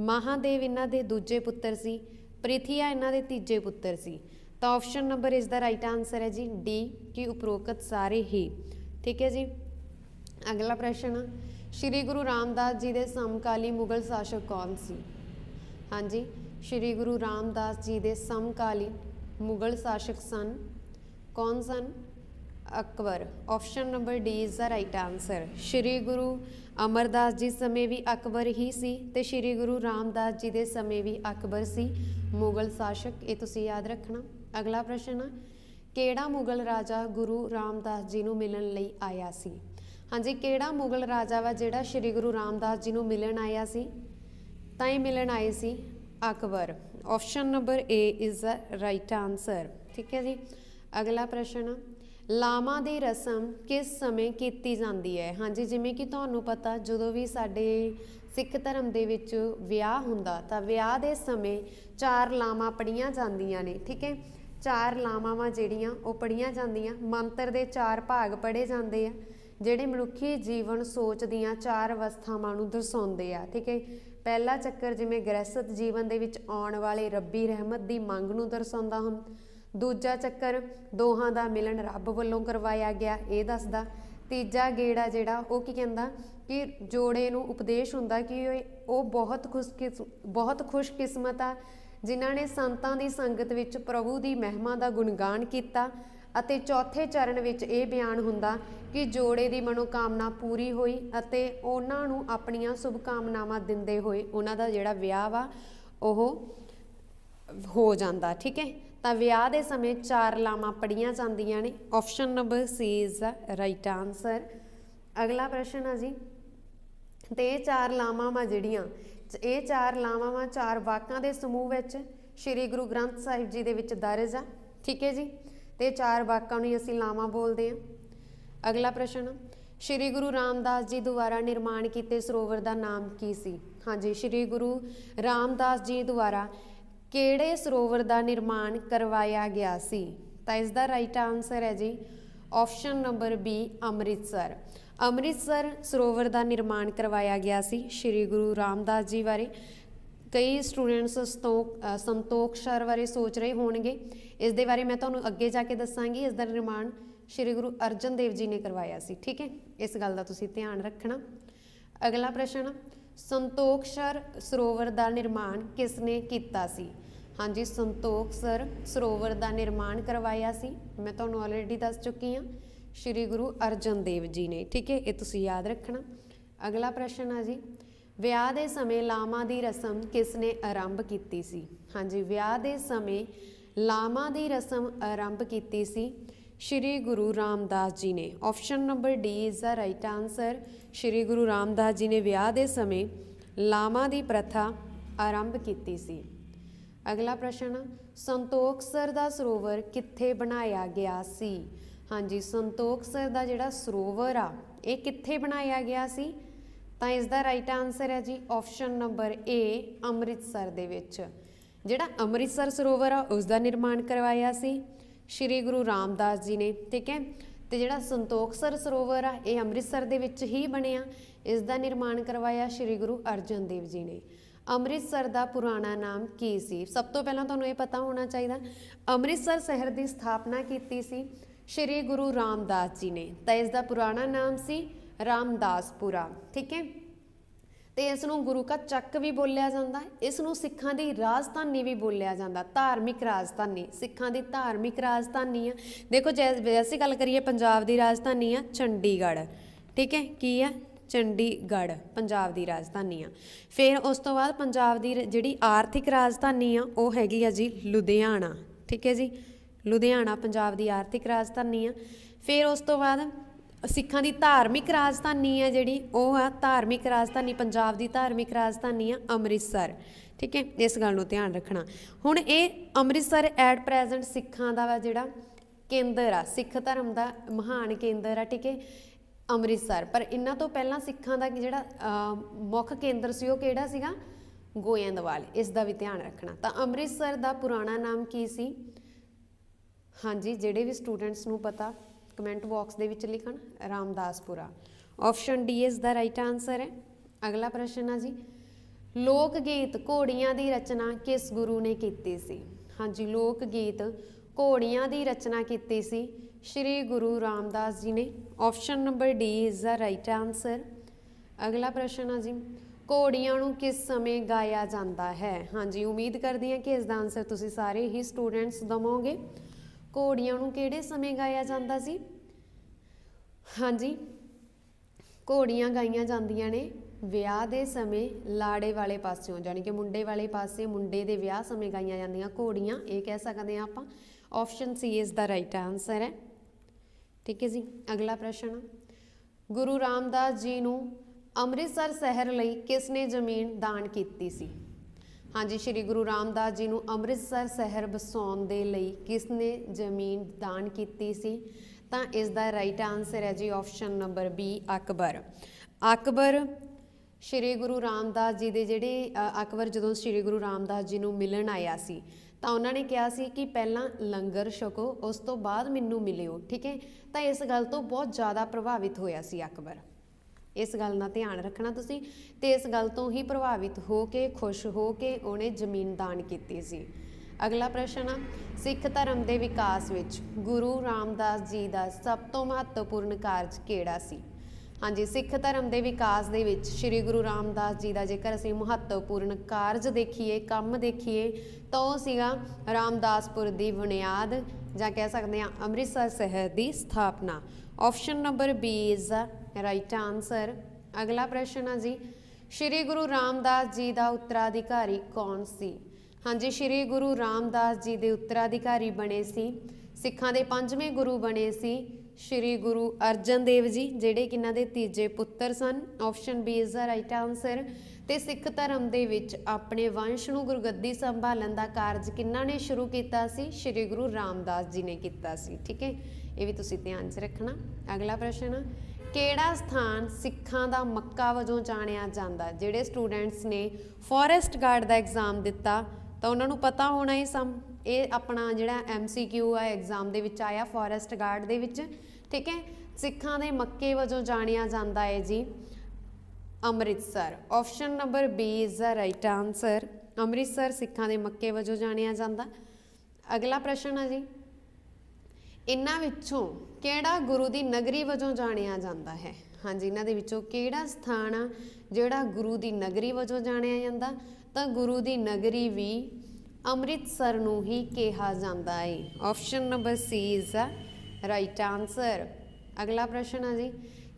ਮਹਾਦੇਵ ਇਹਨਾਂ ਦੇ ਦੂਜੇ ਪੁੱਤਰ ਸੀ। ਪ੍ਰਿਥੀਆ ਇਹਨਾਂ ਦੇ ਤੀਜੇ ਪੁੱਤਰ ਸੀ। ਤਾਂ ਆਪਸ਼ਨ ਨੰਬਰ ਇਸ ਦਾ ਰਾਈਟ ਆਨਸਰ ਹੈ ਜੀ ਡੀ ਕਿ ਉਪਰੋਕਤ ਸਾਰੇ ਹੀ। ਠੀਕ ਹੈ ਜੀ? ਅਗਲਾ ਪ੍ਰਸ਼ਨ ਸ਼੍ਰੀ ਗੁਰੂ ਰਾਮਦਾਸ ਜੀ ਦੇ ਸਮਕਾਲੀ ਮੁਗਲ ਸ਼ਾਸਕ ਕੌਣ ਸੀ? ਹਾਂਜੀ, ਸ਼੍ਰੀ ਗੁਰੂ ਰਾਮਦਾਸ ਜੀ ਦੇ ਸਮਕਾਲੀ ਮੁਗਲ ਸ਼ਾਸਕ ਸਨ। ਕੌਣ ਸਨ? Akbar. Option number D is the right answer Shri Guru Amardas ji ਸਮੇਂ ਵੀ ਅਕਬਰ ਹੀ ਸੀ ਤੇ ਸ਼੍ਰੀ ਗੁਰੂ ਰਾਮਦਾਸ ਜੀ ਦੇ ਸਮੇਂ ਵੀ ਅਕਬਰ ਸੀ ਮੁਗਲ ਸ਼ਾਸਕ। ਇਹ ਤੁਸੀਂ ਯਾਦ ਰੱਖਣਾ। ਅਗਲਾ ਪ੍ਰਸ਼ਨ ਆ, ਕਿਹੜਾ ਮੁਗਲ ਰਾਜਾ ਗੁਰੂ ਰਾਮਦਾਸ ਜੀ ਨੂੰ ਮਿਲਣ ਲਈ ਆਇਆ ਸੀ? ਹਾਂਜੀ, ਕਿਹੜਾ ਮੁਗਲ ਰਾਜਾ ਵਾ ਜਿਹੜਾ ਸ੍ਰੀ ਗੁਰੂ ਰਾਮਦਾਸ ਜੀ ਨੂੰ ਮਿਲਣ ਆਇਆ ਸੀ? ਤਾਂ ਇਹ ਮਿਲਣ ਆਏ ਸੀ Akbar. Option number A is the right answer ਠੀਕ ਹੈ ਜੀ? ਅਗਲਾ ਪ੍ਰਸ਼ਨ ਲਾਮਾ ਦੀ ਰਸਮ ਕਿਸ ਸਮੇਂ ਕੀਤੀ ਜਾਂਦੀ ਹੈ? ਹਾਂਜੀ, ਜਿਵੇਂ ਕਿ ਤੁਹਾਨੂੰ ਪਤਾ, ਜਦੋਂ ਵੀ ਸਾਡੇ ਸਿੱਖ ਧਰਮ ਦੇ ਵਿੱਚ ਵਿਆਹ ਹੁੰਦਾ, ਤਾਂ ਵਿਆਹ ਦੇ ਸਮੇਂ ਚਾਰ ਲਾਵਾਂ ਪੜੀਆਂ ਜਾਂਦੀਆਂ ਨੇ। ਠੀਕ ਹੈ? ਚਾਰ ਲਾਵਾਂ ਜਿਹੜੀਆਂ, ਉਹ ਪੜੀਆਂ ਜਾਂਦੀਆਂ। ਮੰਤਰ ਦੇ ਚਾਰ ਭਾਗ ਪੜੇ ਜਾਂਦੇ ਆ, ਜਿਹੜੇ ਮਨੁੱਖੀ ਜੀਵਨ ਸੋਚ ਦੀਆਂ ਚਾਰ ਅਵਸਥਾਵਾਂ ਨੂੰ ਦਰਸਾਉਂਦੇ ਆ। ਠੀਕ ਹੈ? ਪਹਿਲਾ ਚੱਕਰ ਜਿਵੇਂ ਗ੍ਰਸਤ ਜੀਵਨ ਦੇ ਵਿੱਚ ਆਉਣ ਵਾਲੇ ਰੱਬੀ ਰਹਿਮਤ ਦੀ ਮੰਗ ਨੂੰ ਦਰਸਾਉਂਦਾ ਹਨ ਦੂਜਾ ਚੱਕਰ, ਦੋਹਾਂ ਦਾ ਮਿਲਣ ਰੱਬ ਵੱਲੋਂ ਕਰਵਾਇਆ ਗਿਆ, ਇਹ ਦੱਸਦਾ, ਤੀਜਾ ਗੇੜਾ ਜਿਹੜਾ, ਉਹ ਕੀ ਕਹਿੰਦਾ ਕਿ ਜੋੜੇ ਨੂੰ ਉਪਦੇਸ਼ ਹੁੰਦਾ ਕਿ ਉਹ- ਉਹ ਬਹੁਤ ਖੁਸ਼ ਬਹੁਤ ਖੁਸ਼ਕਿਸਮਤ ਆ। ਜਿਨ੍ਹਾਂ ਨੇ ਸੰਤਾਂ ਦੀ ਸੰਗਤ ਵਿੱਚ ਪ੍ਰਭੂ ਦੀ ਮਹਿਮਾ ਦਾ ਗੁਣਗਾਨ ਕੀਤਾ ਅਤੇ ਚੌਥੇ ਚਰਨ ਵਿੱਚ ਇਹ ਬਿਆਨ ਹੁੰਦਾ ਕਿ ਜੋੜੇ ਦੀ ਮਨੋਕਾਮਨਾ ਪੂਰੀ ਹੋਈ ਅਤੇ ਉਹਨਾਂ ਨੂੰ ਆਪਣੀਆਂ ਸ਼ੁਭ ਕਾਮਨਾਵਾਂ ਦਿੰਦੇ ਹੋਏ ਉਹਨਾਂ ਦਾ ਜਿਹੜਾ ਵਿਆਹ ਵਾ, ਉਹ ਹੋ ਜਾਂਦਾ, ਠੀਕ ਹੈ? ਤਾਂ ਵਿਆਹ ਦੇ ਸਮੇਂ ਚਾਰ ਲਾਵਾਂ ਪੜੀਆਂ ਜਾਂਦੀਆਂ ਨੇ। Option number C is the right answer ਅਗਲਾ ਪ੍ਰਸ਼ਨ ਆ ਜੀ। ਤੇ ਇਹ ਚਾਰ ਲਾਵਾਂ ਵਾ ਜਿਹੜੀਆਂ, ਇਹ ਚਾਰ ਲਾਵਾਂ ਚਾਰ ਵਾਕਾਂ ਦੇ ਸਮੂਹ ਵਿੱਚ ਸ੍ਰੀ ਗੁਰੂ ਗ੍ਰੰਥ ਸਾਹਿਬ ਜੀ ਦੇ ਵਿੱਚ ਦਰਜ ਆ, ਠੀਕ ਹੈ ਜੀ? ਤੇ ਚਾਰ ਵਾਕਾਂ ਨੂੰ ਹੀ ਅਸੀਂ ਲਾਵਾਂ ਬੋਲਦੇ ਹਾਂ। ਅਗਲਾ ਪ੍ਰਸ਼ਨ, ਸ੍ਰੀ ਗੁਰੂ ਰਾਮਦਾਸ ਜੀ ਦੁਆਰਾ ਨਿਰਮਾਣ ਕੀਤੇ ਸਰੋਵਰ ਦਾ ਨਾਮ ਕੀ ਸੀ? ਹਾਂਜੀ, ਸ੍ਰੀ ਗੁਰੂ ਰਾਮਦਾਸ ਜੀ ਦੁਆਰਾ ਕਿਹੜੇ ਸਰੋਵਰ ਦਾ ਨਿਰਮਾਣ ਕਰਵਾਇਆ ਗਿਆ ਸੀ? ਤਾਂ ਇਸ ਦਾ ਰਾਈਟ ਆਨਸਰ ਹੈ ਜੀ option number B Amritsar. Amritsar ਸਰੋਵਰ ਦਾ ਨਿਰਮਾਣ ਕਰਵਾਇਆ ਗਿਆ ਸੀ ਸ੍ਰੀ ਗੁਰੂ ਰਾਮਦਾਸ ਜੀ ਬਾਰੇ। ਕਈ ਸਟੂਡੈਂਟਸ ਸੰਤੋਖ ਸੰਤੋਖ ਸਰ ਬਾਰੇ ਸੋਚ ਰਹੇ ਹੋਣਗੇ। ਇਸ ਦੇ ਬਾਰੇ ਮੈਂ ਤੁਹਾਨੂੰ ਅੱਗੇ ਜਾ ਕੇ ਦੱਸਾਂਗੀ। ਇਸ ਦਾ ਨਿਰਮਾਣ ਸ੍ਰੀ ਗੁਰੂ ਅਰਜਨ ਦੇਵ ਜੀ ਨੇ ਕਰਵਾਇਆ ਸੀ, ਠੀਕ ਹੈ? ਇਸ ਗੱਲ ਦਾ ਤੁਸੀਂ ਧਿਆਨ ਰੱਖਣਾ। ਅਗਲਾ ਪ੍ਰਸ਼ਨ ਸੰਤੋਖਸਰ ਸਰੋਵਰ ਦਾ ਨਿਰਮਾਣ ਕਿਸ ਨੇ ਕੀਤਾ ਸੀ? ਹਾਂਜੀ, ਸੰਤੋਖ ਸਰ ਸਰੋਵਰ ਦਾ ਨਿਰਮਾਣ ਕਰਵਾਇਆ ਸੀ। ਮੈਂ ਤੁਹਾਨੂੰ ਆਲਰੇਡੀ ਦੱਸ ਚੁੱਕੀ ਹਾਂ, ਸ੍ਰੀ ਗੁਰੂ ਅਰਜਨ ਦੇਵ ਜੀ ਨੇ, ਠੀਕ ਹੈ? ਇਹ ਤੁਸੀਂ ਯਾਦ ਰੱਖਣਾ। ਅਗਲਾ ਪ੍ਰਸ਼ਨ ਆ ਜੀ ਵਿਆਹ ਦੇ ਸਮੇਂ ਲਾਮਾ ਦੀ ਰਸਮ ਕਿਸ ਨੇ ਆਰੰਭ ਕੀਤੀ ਸੀ? ਹਾਂਜੀ, ਵਿਆਹ ਦੇ ਸਮੇਂ ਲਾਮਾ ਦੀ ਰਸਮ ਆਰੰਭ ਕੀਤੀ ਸੀ ਸ਼੍ਰੀ ਗੁਰੂ ਰਾਮਦਾਸ ਜੀ ਨੇ। Option number D is the right answer Shri Guru Ramdas ji ਨੇ ਵਿਆਹ ਦੇ ਸਮੇਂ ਲਾਮਾ ਦੀ ਪ੍ਰਥਾ ਆਰੰਭ ਕੀਤੀ ਸੀ। ਅਗਲਾ ਪ੍ਰਸ਼ਨ, ਸੰਤੋਖ ਸਰ ਦਾ ਸਰੋਵਰ ਕਿੱਥੇ ਬਣਾਇਆ ਗਿਆ ਸੀ? ਹਾਂਜੀ, ਸੰਤੋਖ ਸਰ ਦਾ ਜਿਹੜਾ ਸਰੋਵਰ ਆ, ਇਹ ਕਿੱਥੇ ਬਣਾਇਆ ਗਿਆ ਸੀ? ਤਾਂ ਇਸ ਦਾ ਰਾਈਟ ਆਨਸਰ ਹੈ ਜੀ ਆਪਸ਼ਨ ਨੰਬਰ ਏ ਅੰਮ੍ਰਿਤਸਰ ਦੇ ਵਿੱਚ। ਜਿਹੜਾ ਅੰਮ੍ਰਿਤਸਰ ਸਰੋਵਰ ਆ ਉਸ ਦਾ ਨਿਰਮਾਣ ਕਰਵਾਇਆ ਸੀ। ਸ਼੍ਰੀ ਗੁਰੂ ਰਾਮਦਾਸ ਜੀ ਨੇ, ਠੀਕ ਹੈ? ਤੇ ਜਿਹੜਾ ਸੰਤੋਖਸਰ ਸਰੋਵਰ ਆ, ਇਹ ਅੰਮ੍ਰਿਤਸਰ ਦੇ ਵਿੱਚ ਹੀ ਬਣਿਆ। ਇਸ ਦਾ ਨਿਰਮਾਣ ਕਰਵਾਇਆ ਸ਼੍ਰੀ ਗੁਰੂ ਅਰਜਨ ਦੇਵ ਜੀ ਨੇ। ਅੰਮ੍ਰਿਤਸਰ ਦਾ ਪੁਰਾਣਾ ਨਾਮ ਕੀ ਸੀ? ਸਭ ਤੋਂ ਪਹਿਲਾਂ ਤੁਹਾਨੂੰ ਇਹ ਪਤਾ ਹੋਣਾ ਚਾਹੀਦਾ। ਅੰਮ੍ਰਿਤਸਰ ਸ਼ਹਿਰ ਦੀ ਸਥਾਪਨਾ ਕੀਤੀ ਸੀ ਸ਼੍ਰੀ ਗੁਰੂ ਰਾਮਦਾਸ ਜੀ ਨੇ। ਤਾਂ ਇਸ ਦਾ ਪੁਰਾਣਾ ਨਾਮ ਸੀ ਰਾਮਦਾਸਪੁਰਾ, ਠੀਕ ਹੈ? ਤੇ ਇਸ ਨੂੰ ਗੁਰੂ ਕਾ ਚੱਕ ਵੀ ਬੋਲਿਆ ਜਾਂਦਾ ਹੈ ਇਸ ਨੂੰ ਸਿੱਖਾਂ ਦੀ ਰਾਜਧਾਨੀ ਵੀ ਬੋਲਿਆ ਜਾਂਦਾ, ਧਾਰਮਿਕ ਰਾਜਧਾਨੀ, ਸਿੱਖਾਂ ਦੀ ਧਾਰਮਿਕ ਰਾਜਧਾਨੀ ਆ। ਦੇਖੋ, ਜੈ- ਗੱਲ ਕਰੀਏ ਪੰਜਾਬ ਦੀ ਰਾਜਧਾਨੀ ਆ, ਚੰਡੀਗੜ੍ਹ, ਠੀਕ ਹੈ? ਕੀ ਆ ਚੰਡੀਗੜ੍ਹ, ਪੰਜਾਬ ਦੀ ਰਾਜਧਾਨੀ ਆ। ਫਿਰ ਉਸ ਤੋਂ ਬਾਅਦ ਪੰਜਾਬ ਦੀ ਰ- ਜਿਹੜੀ ਆਰਥਿਕ ਰਾਜਧਾਨੀ ਆ, ਉਹ ਹੈਗੀ ਆ ਜੀ ਲੁਧਿਆਣਾ, ਠੀਕ ਹੈ ਜੀ? ਲੁਧਿਆਣਾ, ਪੰਜਾਬ ਦੀ ਆਰਥਿਕ ਰਾਜਧਾਨੀ ਆ। ਫਿਰ ਉਸ ਤੋਂ ਬਾਅਦ ਸਿੱਖਾਂ ਦੀ ਧਾਰਮਿਕ ਰਾਜਧਾਨੀ ਹੈ ਜਿਹੜੀ, ਉਹ ਆ ਧਾਰਮਿਕ ਰਾਜਧਾਨੀ, ਪੰਜਾਬ ਦੀ ਧਾਰਮਿਕ ਰਾਜਧਾਨੀ ਆ ਅੰਮ੍ਰਿਤਸਰ। ਠੀਕ ਹੈ, ਇਸ ਗੱਲ ਨੂੰ ਧਿਆਨ ਰੱਖਣਾ। ਹੁਣ ਇਹ ਅੰਮ੍ਰਿਤਸਰ ਐਟ ਪ੍ਰੈਜ਼ੈਂਟ ਸਿੱਖਾਂ ਦਾ ਵਾ ਜਿਹੜਾ ਕੇਂਦਰ ਆ, ਸਿੱਖ ਧਰਮ ਦਾ ਮਹਾਨ ਕੇਂਦਰ ਆ, ਠੀਕ ਹੈ, ਅੰਮ੍ਰਿਤਸਰ। ਪਰ ਇਹਨਾਂ ਤੋਂ ਪਹਿਲਾਂ ਸਿੱਖਾਂ ਦਾ ਜਿਹੜਾ ਮੁੱਖ ਕੇਂਦਰ ਸੀ ਉਹ ਕਿਹੜਾ ਸੀਗਾ? ਗੋਇੰਦਵਾਲ। ਇਸ ਦਾ ਵੀ ਧਿਆਨ ਰੱਖਣਾ। ਤਾਂ ਅੰਮ੍ਰਿਤਸਰ ਦਾ ਪੁਰਾਣਾ ਨਾਮ ਕੀ ਸੀ? ਹਾਂਜੀ, ਜਿਹੜੇ ਵੀ ਸਟੂਡੈਂਟਸ ਨੂੰ ਪਤਾ ਕਮੈਂਟ ਬਾਕਸ ਦੇ ਵਿੱਚ ਲਿਖਣ, Ramdaspura. Option D is the right answer ਹੈ। ਅਗਲਾ ਪ੍ਰਸ਼ਨ ਆ ਜੀ। ਲੋਕ ਗੀਤ ਘੋੜੀਆਂ ਦੀ ਰਚਨਾ ਕਿਸ ਗੁਰੂ ਨੇ ਕੀਤੀ ਸੀ? ਹਾਂਜੀ ਲੋਕ ਗੀਤ ਘੋੜੀਆਂ ਦੀ ਰਚਨਾ ਕੀਤੀ ਸੀ ਸ਼੍ਰੀ ਗੁਰੂ ਰਾਮਦਾਸ ਜੀ ਨੇ। Option number D is the right answer ਅਗਲਾ ਪ੍ਰਸ਼ਨ ਆ ਜੀ। ਘੋੜੀਆਂ ਨੂੰ ਕਿਸ ਸਮੇਂ ਗਾਇਆ ਜਾਂਦਾ ਹੈ? ਹਾਂਜੀ, ਉਮੀਦ ਕਰਦੀ ਹਾਂ ਕਿ ਇਸ ਦਾ ਆਨਸਰ ਤੁਸੀਂ ਸਾਰੇ ਹੀ ਸਟੂਡੈਂਟਸ ਦਵੋਗੇ। ਘੋੜੀਆਂ ਨੂੰ ਕਿਹੜੇ ਸਮੇਂ ਗਾਇਆ ਜਾਂਦਾ ਸੀ? ਹਾਂਜੀ, ਘੋੜੀਆਂ ਗਾਈਆਂ ਜਾਂਦੀਆਂ ਨੇ ਵਿਆਹ ਦੇ ਸਮੇਂ ਲਾੜੇ ਵਾਲੇ ਪਾਸਿਓਂ, ਜਾਣੀ ਕਿ ਮੁੰਡੇ ਵਾਲੇ ਪਾਸੇ, ਮੁੰਡੇ ਦੇ ਵਿਆਹ ਸਮੇਂ ਗਾਈਆਂ ਜਾਂਦੀਆਂ ਘੋੜੀਆਂ, ਇਹ ਕਹਿ ਸਕਦੇ ਆ ਆਪਾਂ। ਆਪਸ਼ਨ ਸੀ ਇਸ ਦਾ ਰਾਈਟ ਆਨਸਰ ਹੈ। ਠੀਕ ਹੈ ਜੀ, ਅਗਲਾ ਪ੍ਰਸ਼ਨ। ਗੁਰੂ ਰਾਮਦਾਸ ਜੀ ਨੂੰ ਅੰਮ੍ਰਿਤਸਰ ਸ਼ਹਿਰ ਲਈ ਕਿਸ ਨੇ ਜ਼ਮੀਨ ਦਾਨ ਕੀਤੀ ਸੀ? ਹਾਂਜੀ, ਸ੍ਰੀ ਗੁਰੂ ਰਾਮਦਾਸ ਜੀ ਨੂੰ ਅੰਮ੍ਰਿਤਸਰ ਸ਼ਹਿਰ ਵਸਾਉਣ ਦੇ ਲਈ ਕਿਸ ਨੇ ਜ਼ਮੀਨ ਦਾਨ ਕੀਤੀ ਸੀ? ਤਾਂ ਇਸ ਦਾ ਰਾਈਟ ਆਨਸਰ ਹੈ ਜੀ option number B Akbar. Akbar Shri Guru Ramdas ji ਦੇ ਜਿਹੜੇ ਅਕਬਰ ਜਦੋਂ ਸ਼੍ਰੀ ਗੁਰੂ ਰਾਮਦਾਸ ਜੀ ਨੂੰ ਮਿਲਣ ਆਇਆ ਸੀ, ਤਾਂ ਉਹਨਾਂ ਨੇ ਕਿਹਾ ਸੀ ਕਿ ਪਹਿਲਾਂ ਲੰਗਰ ਛਕੋ, ਉਸ ਤੋਂ ਬਾਅਦ ਮੈਨੂੰ ਮਿਲਿਓ, ਠੀਕ ਹੈ? ਤਾਂ ਇਸ ਗੱਲ ਤੋਂ ਬਹੁਤ ਜ਼ਿਆਦਾ ਪ੍ਰਭਾਵਿਤ ਹੋਇਆ ਸੀ ਅਕਬਰ। ਇਸ ਗੱਲ ਦਾ ਧਿਆਨ ਰੱਖਣਾ ਤੁਸੀਂ ਤੇ ਇਸ ਗੱਲ ਤੋਂ ਹੀ ਪ੍ਰਭਾਵਿਤ ਹੋ ਕੇ, ਖੁਸ਼ ਹੋ ਕੇ ਉਹਨੇ ਜ਼ਮੀਨ ਦਾਨ ਕੀਤੀ ਸੀ। ਅਗਲਾ ਪ੍ਰਸ਼ਨ ਆ, ਸਿੱਖ ਧਰਮ ਦੇ ਵਿਕਾਸ ਵਿੱਚ ਗੁਰੂ ਰਾਮਦਾਸ ਜੀ ਦਾ ਸਭ ਤੋਂ ਮਹੱਤਵਪੂਰਨ ਕਾਰਜ ਕਿਹੜਾ ਸੀ? ਹਾਂਜੀ, ਸਿੱਖ ਧਰਮ ਦੇ ਵਿਕਾਸ ਦੇ ਵਿੱਚ ਸ੍ਰੀ ਗੁਰੂ ਰਾਮਦਾਸ ਜੀ ਦਾ ਜੇਕਰ ਅਸੀਂ ਮਹੱਤਵਪੂਰਨ ਕਾਰਜ ਦੇਖੀਏ, ਕੰਮ ਦੇਖੀਏ, ਤਾਂ ਉਹ ਸੀਗਾ ਰਾਮਦਾਸਪੁਰ ਦੀ ਬੁਨਿਆਦ ਜਾਂ ਕਹਿ ਸਕਦੇ ਹਾਂ ਅੰਮ੍ਰਿਤਸਰ ਸ਼ਹਿਰ ਦੀ ਸਥਾਪਨਾ। Option number B is the right answer ਅਗਲਾ ਪ੍ਰਸ਼ਨ ਆ ਜੀ ਸ੍ਰੀ ਗੁਰੂ ਰਾਮਦਾਸ ਜੀ ਦਾ ਉੱਤਰਾਧਿਕਾਰੀ ਕੌਣ ਸੀ ਹਾਂਜੀ ਸ੍ਰੀ ਗੁਰੂ ਰਾਮਦਾਸ ਜੀ ਦੇ ਉੱਤਰਾਧਿਕਾਰੀ ਬਣੇ ਸੀ ਸਿੱਖਾਂ ਦੇ ਪੰਜਵੇਂ ਗੁਰੂ ਬਣੇ ਸੀ ਸ੍ਰੀ ਗੁਰੂ ਅਰਜਨ ਦੇਵ ਜੀ ਜਿਹੜੇ ਕਿ ਇਹਨਾਂ ਦੇ ਤੀਜੇ ਪੁੱਤਰ ਸਨ option B is the right answer ਤੇ ਸਿੱਖ ਧਰਮ ਦੇ ਵਿੱਚ ਆਪਣੇ ਵੰਸ਼ ਨੂੰ ਗੁਰਗੱਦੀ ਸੰਭਾਲਣ ਦਾ ਕਾਰਜ ਕਿਹਨਾਂ ਨੇ ਸ਼ੁਰੂ ਕੀਤਾ ਸੀ ਸ੍ਰੀ ਗੁਰੂ ਰਾਮਦਾਸ ਜੀ ਨੇ ਕੀਤਾ ਸੀ ਠੀਕ ਹੈ ਇਹ ਵੀ ਤੁਸੀਂ ਧਿਆਨ 'ਚ ਰੱਖਣਾ ਅਗਲਾ ਪ੍ਰਸ਼ਨ ਕਿਹੜਾ ਸਥਾਨ ਸਿੱਖਾਂ ਦਾ ਮੱਕਾ ਵਜੋਂ ਜਾਣਿਆ ਜਾਂਦਾ? ਜਿਹੜੇ ਸਟੂਡੈਂਟਸ ਨੇ ਫੋਰੈਸਟ ਗਾਰਡ ਦਾ ਐਗਜ਼ਾਮ ਦਿੱਤਾ, ਤਾਂ ਉਹਨਾਂ ਨੂੰ ਪਤਾ ਹੋਣਾ ਹੀ ਸਮ, ਇਹ ਆਪਣਾ ਜਿਹੜਾ ਐਮਸੀਕਿਊ ਆ ਐਗਜ਼ਾਮ ਦੇ ਵਿੱਚ ਆਇਆ ਫੋਰੈਸਟ ਗਾਰਡ ਦੇ ਵਿੱਚ। ਠੀਕ ਹੈ? ਸਿੱਖਾਂ ਦੇ ਮੱਕੇ ਵਜੋਂ ਜਾਣਿਆ ਜਾਂਦਾ ਹੈ ਜੀ। Amritsar option number B is the right answer Amritsar ਸਿੱਖਾਂ ਦੇ ਮੱਕੇ ਵਜੋਂ ਜਾਣਿਆ ਜਾਂਦਾ। ਅਗਲਾ ਪ੍ਰਸ਼ਨ ਹੈ ਜੀ। ਇਹਨਾਂ ਵਿੱਚੋਂ ਕਿਹੜਾ ਗੁਰੂ ਦੀ ਨਗਰੀ ਵਜੋਂ ਜਾਣਿਆ ਜਾਂਦਾ ਹੈ? ਹਾਂਜੀ, ਇਹਨਾਂ ਦੇ ਵਿੱਚੋਂ ਕਿਹੜਾ ਸਥਾਨ ਆ ਜਿਹੜਾ ਗੁਰੂ ਦੀ ਨਗਰੀ ਵਜੋਂ ਜਾਣਿਆ ਜਾਂਦਾ? ਤਾਂ ਗੁਰੂ ਦੀ ਨਗਰੀ ਵੀ ਅੰਮ੍ਰਿਤਸਰ ਨੂੰ ਹੀ ਕਿਹਾ ਜਾਂਦਾ ਹੈ option number C is the right answer ਅਗਲਾ ਪ੍ਰਸ਼ਨ ਆ ਜੀ।